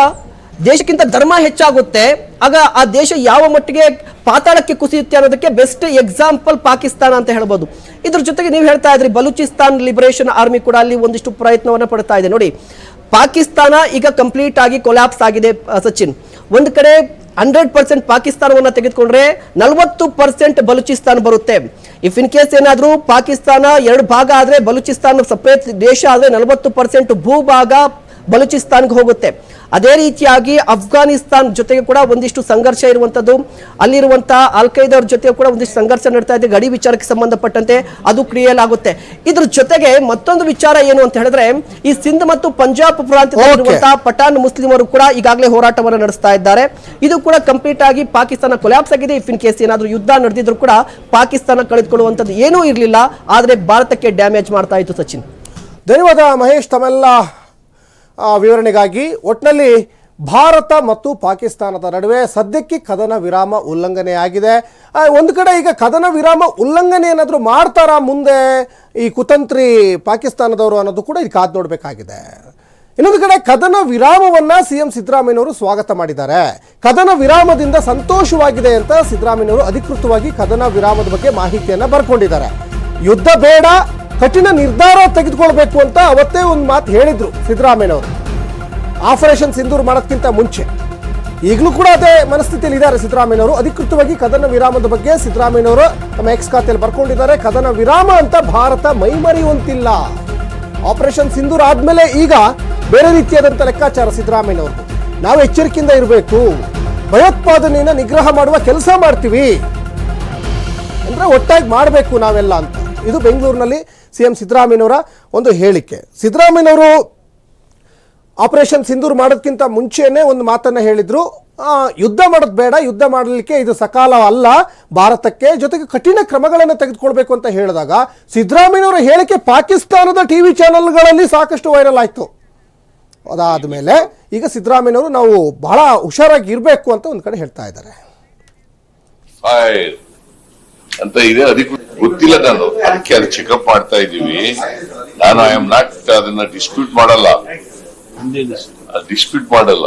Speaker 3: ದೇಶಕ್ಕಿಂತ ಧರ್ಮ ಹೆಚ್ಚಾಗುತ್ತೆ, ಆಗ ಆ ದೇಶ ಯಾವ ಮಟ್ಟಿಗೆ ಪಾತಾಳಕ್ಕೆ ಕುಸಿಯುತ್ತೆ ಅನ್ನೋದಕ್ಕೆ ಬೆಸ್ಟ್ ಎಕ್ಸಾಂಪಲ್ ಪಾಕಿಸ್ತಾನ ಅಂತ ಹೇಳ್ಬೋದು. ಇದ್ರ ಜೊತೆಗೆ ನೀವು ಹೇಳ್ತಾ ಇದ್ರಿ, ಬಲೂಚಿಸ್ತಾನ್ ಲಿಬರೇಷನ್ ಆರ್ಮಿ ಕೂಡ ಅಲ್ಲಿ ಒಂದಿಷ್ಟು ಪ್ರಯತ್ನವನ್ನು ಪಡ್ತಾ ಇದೆ. ನೋಡಿ, ಪಾಕಿಸ್ತಾನ ಈಗ ಕಂಪ್ಲೀಟ್ ಆಗಿ ಕೊಲ್ಯಾಪ್ಸ್ ಆಗಿದೆ ಸಚಿನ್. ಒಂದು ಕಡೆ ಹಂಡ್ರೆಡ್ ಪರ್ಸೆಂಟ್ ಪಾಕಿಸ್ತಾನವನ್ನು ತೆಗೆದುಕೊಂಡ್ರೆ ನಲವತ್ತು ಪರ್ಸೆಂಟ್ ಬಲೂಚಿಸ್ತಾನ್ ಬರುತ್ತೆ. ಇಫ್ ಇನ್ ಕೇಸ್ ಏನಾದರೂ ಪಾಕಿಸ್ತಾನ ಎರಡು ಭಾಗ ಆದರೆ, ಬಲೂಚಿಸ್ತಾನ ಸಪ್ರೇಟ್ ದೇಶ ಆದರೆ ನಲವತ್ತು ಪರ್ಸೆಂಟ್ ಭೂಭಾಗ ಬಲೂಚಿಸ್ತಾನ್ಗೆ ಹೋಗುತ್ತೆ. ಅದೇ ರೀತಿಯಾಗಿ ಅಫ್ಘಾನಿಸ್ತಾನ್ ಜೊತೆಗೆ ಕೂಡ ಒಂದಿಷ್ಟು ಸಂಘರ್ಷ ಇರುವಂತದ್ದು ಅಲ್ಲಿರುವಂತಹ ಅಲ್ ಖೈದವ್ರ ಜೊತೆ ಕೂಡ ಒಂದಿಷ್ಟು ಸಂಘರ್ಷ ನಡೀತಾ ಇದೆ. ಗಡಿ ವಿಚಾರಕ್ಕೆ ಸಂಬಂಧಪಟ್ಟಂತೆ ಅದು ಕ್ರಿಯಲ್ ಆಗುತ್ತೆ ಇದ್ರ ಜೊತೆಗೆ ಮತ್ತೊಂದು ವಿಚಾರ ಏನು ಅಂತ ಹೇಳಿದ್ರೆ ಈ ಸಿಂಧ್ ಮತ್ತು ಪಂಜಾಬ್ ಪ್ರಾಂತ್ಯದಲ್ಲಿರುವಂತಹ ಪಠಾನ್ ಮುಸ್ಲಿಮರು ಕೂಡ ಈಗಾಗಲೇ ಹೋರಾಟವನ್ನು ನಡೆಸ್ತಾ ಇದ್ದಾರೆ. ಇದು ಕೂಡ ಕಂಪ್ಲೀಟ್ ಆಗಿ ಪಾಕಿಸ್ತಾನ ಕೊಲ್ಯಾಪ್ಸ್ ಆಗಿದೆ. ಇಫ್ ಇನ್ ಕೇಸ್ ಏನಾದರೂ ಯುದ್ಧ ನಡೆದಿದ್ರು ಕೂಡ ಪಾಕಿಸ್ತಾನ ಕಳೆದುಕೊಳ್ಳುವಂಥದ್ದು ಏನೂ ಇರಲಿಲ್ಲ. ಆದರೆ ಭಾರತಕ್ಕೆ ಡ್ಯಾಮೇಜ್ ಮಾಡ್ತಾ ಇತ್ತು ಸಚಿನ್.
Speaker 1: ಧನ್ಯವಾದ ಮಹೇಶ್ ತಮ್ಮೆಲ್ಲ. ವಿವರಣೆಗಾಗಿ ಒಟ್ಟಿನಲ್ಲಿ ಭಾರತ ಮತ್ತು ಪಾಕಿಸ್ತಾನದ ನಡುವೆ ಸದ್ಯಕ್ಕೆ ಕದನ ವಿರಾಮ ಉಲ್ಲಂಘನೆ ಆಗಿದೆ ಒಂದು ಕಡೆ ಈಗ ಕದನ ವಿರಾಮ ಉಲ್ಲಂಘನೆ ಏನಾದರೂ ಮಾಡ್ತಾರಾ ಮುಂದೆ ಈ ಕುತಂತ್ರಿ ಪಾಕಿಸ್ತಾನದವರು ಅನ್ನೋದು ಕೂಡ ಇಲ್ಲಿ ಕಾದು ನೋಡಬೇಕಾಗಿದೆ. ಇನ್ನೊಂದು ಕಡೆ ಕದನ ವಿರಾಮವನ್ನು ಸಿ ಎಂ ಸಿದ್ದರಾಮಯ್ಯನವರು ಸ್ವಾಗತ ಮಾಡಿದ್ದಾರೆ. ಕದನ ವಿರಾಮದಿಂದ ಸಂತೋಷವಾಗಿದೆ ಅಂತ ಸಿದ್ದರಾಮಯ್ಯನವರು ಅಧಿಕೃತವಾಗಿ ಕದನ ವಿರಾಮದ ಬಗ್ಗೆ ಮಾಹಿತಿಯನ್ನು ಬರ್ಕೊಂಡಿದ್ದಾರೆ. ಯುದ್ಧ ಬೇಡ ಕಠಿಣ ನಿರ್ಧಾರ ತೆಗೆದುಕೊಳ್ಬೇಕು ಅಂತ ಅವತ್ತೇ ಒಂದು ಮಾತು ಹೇಳಿದ್ರು ಸಿದ್ದರಾಮಯ್ಯನವರು. ಆಪರೇಷನ್ ಸಿಂಧೂರ್ ಮಾಡೋದಕ್ಕಿಂತ ಮುಂಚೆ. ಈಗಲೂ ಕೂಡ ಅದೇ ಮನಸ್ಥಿತಿಯಲ್ಲಿ ಇದ್ದಾರೆ ಸಿದ್ದರಾಮಯ್ಯನವರು. ಅಧಿಕೃತವಾಗಿ ಕದನ ವಿರಾಮದ ಬಗ್ಗೆ ಸಿದ್ದರಾಮಯ್ಯನವರು ತಮ್ಮ ಎಕ್ಸ್ ಖಾತೆಯಲ್ಲಿ ಬರ್ಕೊಂಡಿದ್ದಾರೆ. ಕದನ ವಿರಾಮ ಅಂತ ಭಾರತ ಮೈಮರೆಯುವಂತಿಲ್ಲ. ಆಪರೇಷನ್ ಸಿಂಧೂರ್ ಆದ್ಮೇಲೆ ಈಗ ಬೇರೆ ರೀತಿಯಾದಂಥ ಲೆಕ್ಕಾಚಾರ ಸಿದ್ದರಾಮಯ್ಯನವ್ರದ್ದು. ನಾವು ಎಚ್ಚರಿಕೆಯಿಂದ ಇರಬೇಕು. ಭಯೋತ್ಪಾದನೆಯನ್ನು ನಿಗ್ರಹ ಮಾಡುವ ಕೆಲಸ ಮಾಡ್ತೀವಿ. ಅಂದ್ರೆ ಒಟ್ಟಾಗಿ ಮಾಡಬೇಕು ನಾವೆಲ್ಲ ಅಂತ. ಇದು ಬೆಂಗಳೂರಿನಲ್ಲಿ ಸಿ ಎಂ ಸಿದ್ದರಾಮಯ್ಯನವರ ಒಂದು ಹೇಳಿಕೆ. ಸಿದ್ದರಾಮಯ್ಯನವರು ಆಪರೇಷನ್ ಸಿಂಧೂರ್ ಮಾಡೋದಕ್ಕಿಂತ ಮುಂಚೆಯೇ ಒಂದು ಮಾತನ್ನು ಹೇಳಿದರು. ಯುದ್ಧ ಮಾಡೋದು ಬೇಡ, ಯುದ್ಧ ಮಾಡಲಿಕ್ಕೆ ಇದು ಸಕಾಲ ಅಲ್ಲ, ಭಾರತಕ್ಕೆ ಜೊತೆಗೆ ಕಠಿಣ ಕ್ರಮಗಳನ್ನು ತೆಗೆದುಕೊಳ್ಬೇಕು ಅಂತ ಹೇಳಿದಾಗ ಸಿದ್ದರಾಮಯ್ಯನವರ ಹೇಳಿಕೆ ಪಾಕಿಸ್ತಾನದ ಟಿ ವಿ ಚಾನಲ್ಗಳಲ್ಲಿ ಸಾಕಷ್ಟು ವೈರಲ್ ಆಯಿತು. ಅದಾದ ಮೇಲೆ ಈಗ ಸಿದ್ದರಾಮಯ್ಯನವರು ನಾವು ಬಹಳ ಹುಷಾರಾಗಿ ಇರಬೇಕು ಅಂತ ಒಂದು ಕಡೆ ಹೇಳ್ತಾ ಇದ್ದಾರೆ.
Speaker 4: ಅಂತ ಇದೆ ಅದಕ್ಕೂ ಗೊತ್ತಿಲ್ಲ ನಾನು. ಅದಕ್ಕೆ ಅದು ಚೆಕಪ್ ಮಾಡ್ತಾ ಇದೀವಿ ನಾನು ಐ ಆಮ್ ನಾಟ್ ಅದನ್ನ ಡಿಸ್ಪ್ಯೂಟ್ ಮಾಡಲ್ಲ. ಡಿಸ್ಪ್ಯೂಟ್ ಮಾಡಲ್ಲ.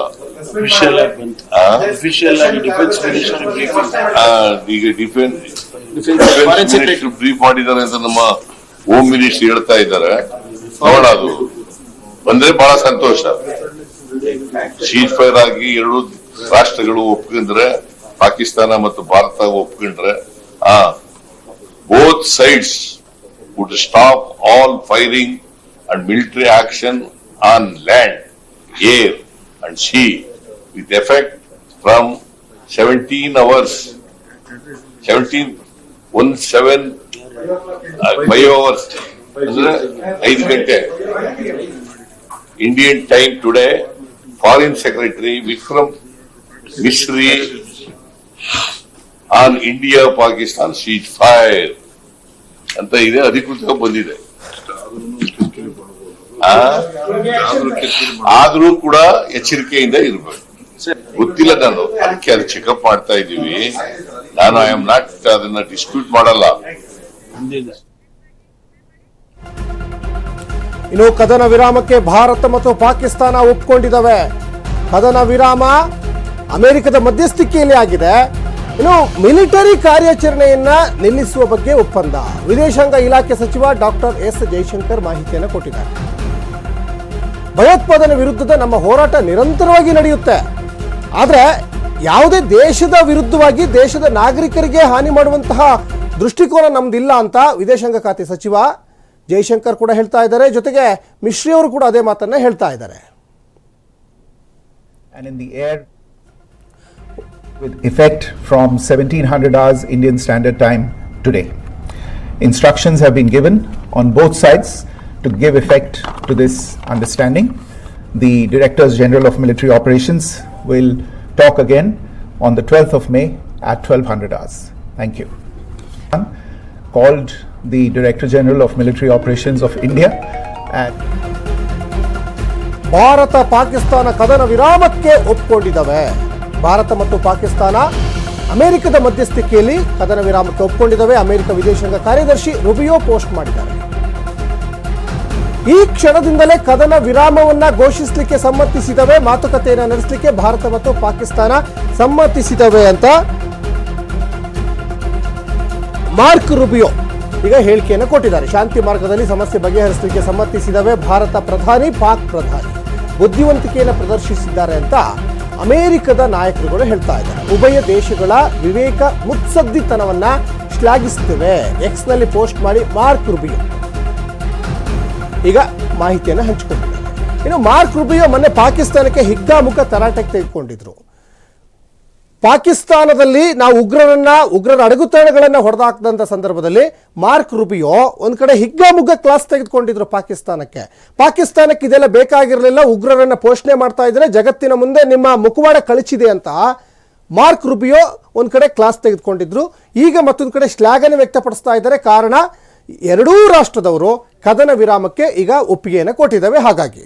Speaker 4: ಈಗ ಡಿಫೆನ್ಸ್. ಬ್ರೀಫ್ ಮಾಡಿದ್ದಾರೆ ಅಂತ ನಮ್ಮ ಹೋಮ್ ಮಿನಿಸ್ಟರ್ ಹೇಳ್ತಾ ಇದ್ದಾರೆ. ನೋಡ ಅದು. ಬಂದ್ರೆ ಬಹಳ ಸಂತೋಷ. ಸೀಟ್ ಫೈರ್ ಆಗಿ ಎರಡು ರಾಷ್ಟ್ರಗಳು ಒಪ್ಕೊಂಡ್ರೆ ಪಾಕಿಸ್ತಾನ ಮತ್ತು ಭಾರತ ಒಪ್ಕೊಂಡ್ರೆ ಆ both sides would stop all firing and military action on land air and sea with effect from seventeen hours seventeen one seven five hours ಅಂದ್ರೆ ಐದು ಗಂಟೆ Indian time today foreign secretary Vikram Misri on India, Pakistan ceasefire ಅಂತ ಇದೆ, ಅಧಿಕೃತ ಬಂದಿದೆ? ಆದ್ರೂ ಕೂಡ ಎಚ್ಚರಿಕೆಯಿಂದ ಇರಬೇಕು. ಗೊತ್ತಿಲ್ಲ ನಾನು, ಅದಕ್ಕೆ ಅದು ಚೆಕಪ್ ಮಾಡ್ತಾ ಇದೀವಿ ನಾನು ಐ ಆಮ್ ನಾಟ್ ಅದನ್ನ ಡಿಸ್ಪ್ಯೂಟ್ ಮಾಡಲ್ಲ.
Speaker 1: ಇನ್ನು ಕದನ ವಿರಾಮಕ್ಕೆ ಭಾರತ ಮತ್ತು ಪಾಕಿಸ್ತಾನ ಒಪ್ಕೊಂಡಿದ್ದಾವೆ. ಕದನ ವಿರಾಮ ಅಮೆರಿಕದ ಮಧ್ಯಸ್ಥಿಕೆಯಲ್ಲಿ ಆಗಿದೆ. ಇನ್ನು ಮಿಲಿಟರಿ ಕಾರ್ಯಾಚರಣೆಯನ್ನ ನಿಲ್ಲಿಸುವ ಬಗ್ಗೆ ಒಪ್ಪಂದ. ವಿದೇಶಾಂಗ ಇಲಾಖೆ ಸಚಿವ ಡಾಕ್ಟರ್ ಎಸ್ ಜೈಶಂಕರ್ ಮಾಹಿತಿಯನ್ನು ಕೊಟ್ಟಿದ್ದಾರೆ. ಭಯೋತ್ಪಾದನೆ ವಿರುದ್ಧದ ನಮ್ಮ ಹೋರಾಟ ನಿರಂತರವಾಗಿ ನಡೆಯುತ್ತೆ. ಆದರೆ ಯಾವುದೇ ದೇಶದ ವಿರುದ್ಧವಾಗಿ ದೇಶದ ನಾಗರಿಕರಿಗೆ ಹಾನಿ ಮಾಡುವಂತಹ ದೃಷ್ಟಿಕೋನ ನಮ್ದಿಲ್ಲ ಅಂತ ವಿದೇಶಾಂಗ ಖಾತೆ ಸಚಿವ ಜೈಶಂಕರ್ ಕೂಡ ಹೇಳ್ತಾ ಇದ್ದಾರೆ. ಜೊತೆಗೆ ಮಿಶ್ರಿ ಅವರು ಕೂಡ ಅದೇ ಮಾತನ್ನ ಹೇಳ್ತಾ ಇದ್ದಾರೆ.
Speaker 2: with effect from 1700 hours Indian Standard Time today. Instructions have been given on both sides to give effect to this understanding. The Directors General of Military Operations will talk again on the 12th of May at 1200 hours. Thank you. Called the Director General of Military Operations of India at
Speaker 1: Bharat Pakistan ಕದನ ವಿರಾಮಕ್ಕೆ ಒಪ್ಕೊಂಡಿದ್ದಾವೆ ಭಾರತ ಮತ್ತು ಪಾಕಿಸ್ತಾನ ಅಮೆರಿಕದ ಮಧ್ಯಸ್ಥಿಕೆಯಲ್ಲಿ ಕದನ ವಿರಾಮಕ್ಕೆ ಒಪ್ಪಿಕೊಂಡಿದ್ದಾವೆ ಅಮೆರಿಕ ವಿದೇಶಾಂಗ ಕಾರ್ಯದರ್ಶಿ ರುಬಿಯೋ ಪೋಸ್ಟ್ ಮಾಡಿದ್ದಾರೆ. ಈ ಕ್ಷಣದಿಂದಲೇ ಕದನ ವಿರಾಮವನ್ನ ಘೋಷಿಸಲಿಕ್ಕೆ ಸಮ್ಮತಿಸಿದವೆ, ಮಾತುಕತೆಯನ್ನು ನಡೆಸಲಿಕ್ಕೆ ಭಾರತ ಮತ್ತು ಪಾಕಿಸ್ತಾನ ಸಮ್ಮತಿಸಿದವೆ ಅಂತ ಮಾರ್ಕ್ ರುಬಿಯೋ ಈಗ ಹೇಳಿಕೆಯನ್ನು ಕೊಟ್ಟಿದ್ದಾರೆ. ಶಾಂತಿ ಮಾರ್ಗದಲ್ಲಿ ಸಮಸ್ಯೆ ಬಗೆಹರಿಸಲಿಕ್ಕೆ ಸಮ್ಮತಿಸಿದವೆ ಭಾರತ ಪ್ರಧಾನಿ, ಪಾಕ್ ಪ್ರಧಾನಿ. ಬುದ್ಧಿವಂತಿಕೆಯನ್ನು ಪ್ರದರ್ಶಿಸಿದ್ದಾರೆ ಅಂತ ಅಮೆರಿಕದ ನಾಯಕರುಗಳು ಹೇಳ್ತಾ ಇದ್ದಾರೆ. ಉಭಯ ದೇಶಗಳ ವಿವೇಕ ಮುತ್ಸದ್ದಿತನವನ್ನ ಶ್ಲಾಘಿಸುತ್ತೇವೆ. ಎಕ್ಸ್ನಲ್ಲಿ ಪೋಸ್ಟ್ ಮಾಡಿ ಮಾರ್ಕ್ ರುಬಿಯೋ. ಈಗ ಮಾಹಿತಿಯನ್ನು ಹಂಚಿಕೊಂಡಿದ್ದಾರೆ ಇನ್ನು ಮಾರ್ಕ್ ರುಬಿಯೋ ಮೊನ್ನೆ ಪಾಕಿಸ್ತಾನಕ್ಕೆ ಹಿಗ್ಗಾಮುಖ ತರಾಟೆಗೆ ತೆಗೆದುಕೊಂಡಿದ್ರು. ಪಾಕಿಸ್ತಾನದಲ್ಲಿ ನಾವು ಉಗ್ರರನ್ನ, ಉಗ್ರರ ಅಡಗುತಾಣಗಳನ್ನ ಹೊಡೆದಾಕದಂತ ಸಂದರ್ಭದಲ್ಲಿ ಮಾರ್ಕ್ ರುಬಿಯೋ ಒಂದ್ ಕಡೆ ಹಿಗ್ಗಾಮುಗ್ಗ ಕ್ಲಾಸ್ ತೆಗೆದುಕೊಂಡಿದ್ರು ಪಾಕಿಸ್ತಾನಕ್ಕೆ. ಪಾಕಿಸ್ತಾನಕ್ಕೆ ಇದೆಲ್ಲ ಬೇಕಾಗಿರಲಿಲ್ಲ, ಉಗ್ರರನ್ನ ಪೋಷಣೆ ಮಾಡ್ತಾ ಇದ್ರೆ ಜಗತ್ತಿನ ಮುಂದೆ ನಿಮ್ಮ ಮುಖವಾಡ ಕಳಚಿದೆ ಅಂತ ಮಾರ್ಕ್ ರುಬಿಯೋ ಒಂದ್ ಕಡೆ ಕ್ಲಾಸ್ ತೆಗೆದುಕೊಂಡಿದ್ರು. ಈಗ ಮತ್ತೊಂದು ಕಡೆ ಶ್ಲಾಘನೆ ವ್ಯಕ್ತಪಡಿಸ್ತಾ ಇದ್ದಾರೆ. ಕಾರಣ, ಎರಡೂ ರಾಷ್ಟ್ರದವರು ಕದನ ವಿರಾಮಕ್ಕೆ ಈಗ ಒಪ್ಪಿಗೆಯನ್ನು ಕೊಟ್ಟಿದ್ದಾವೆ ಹಾಗಾಗಿ.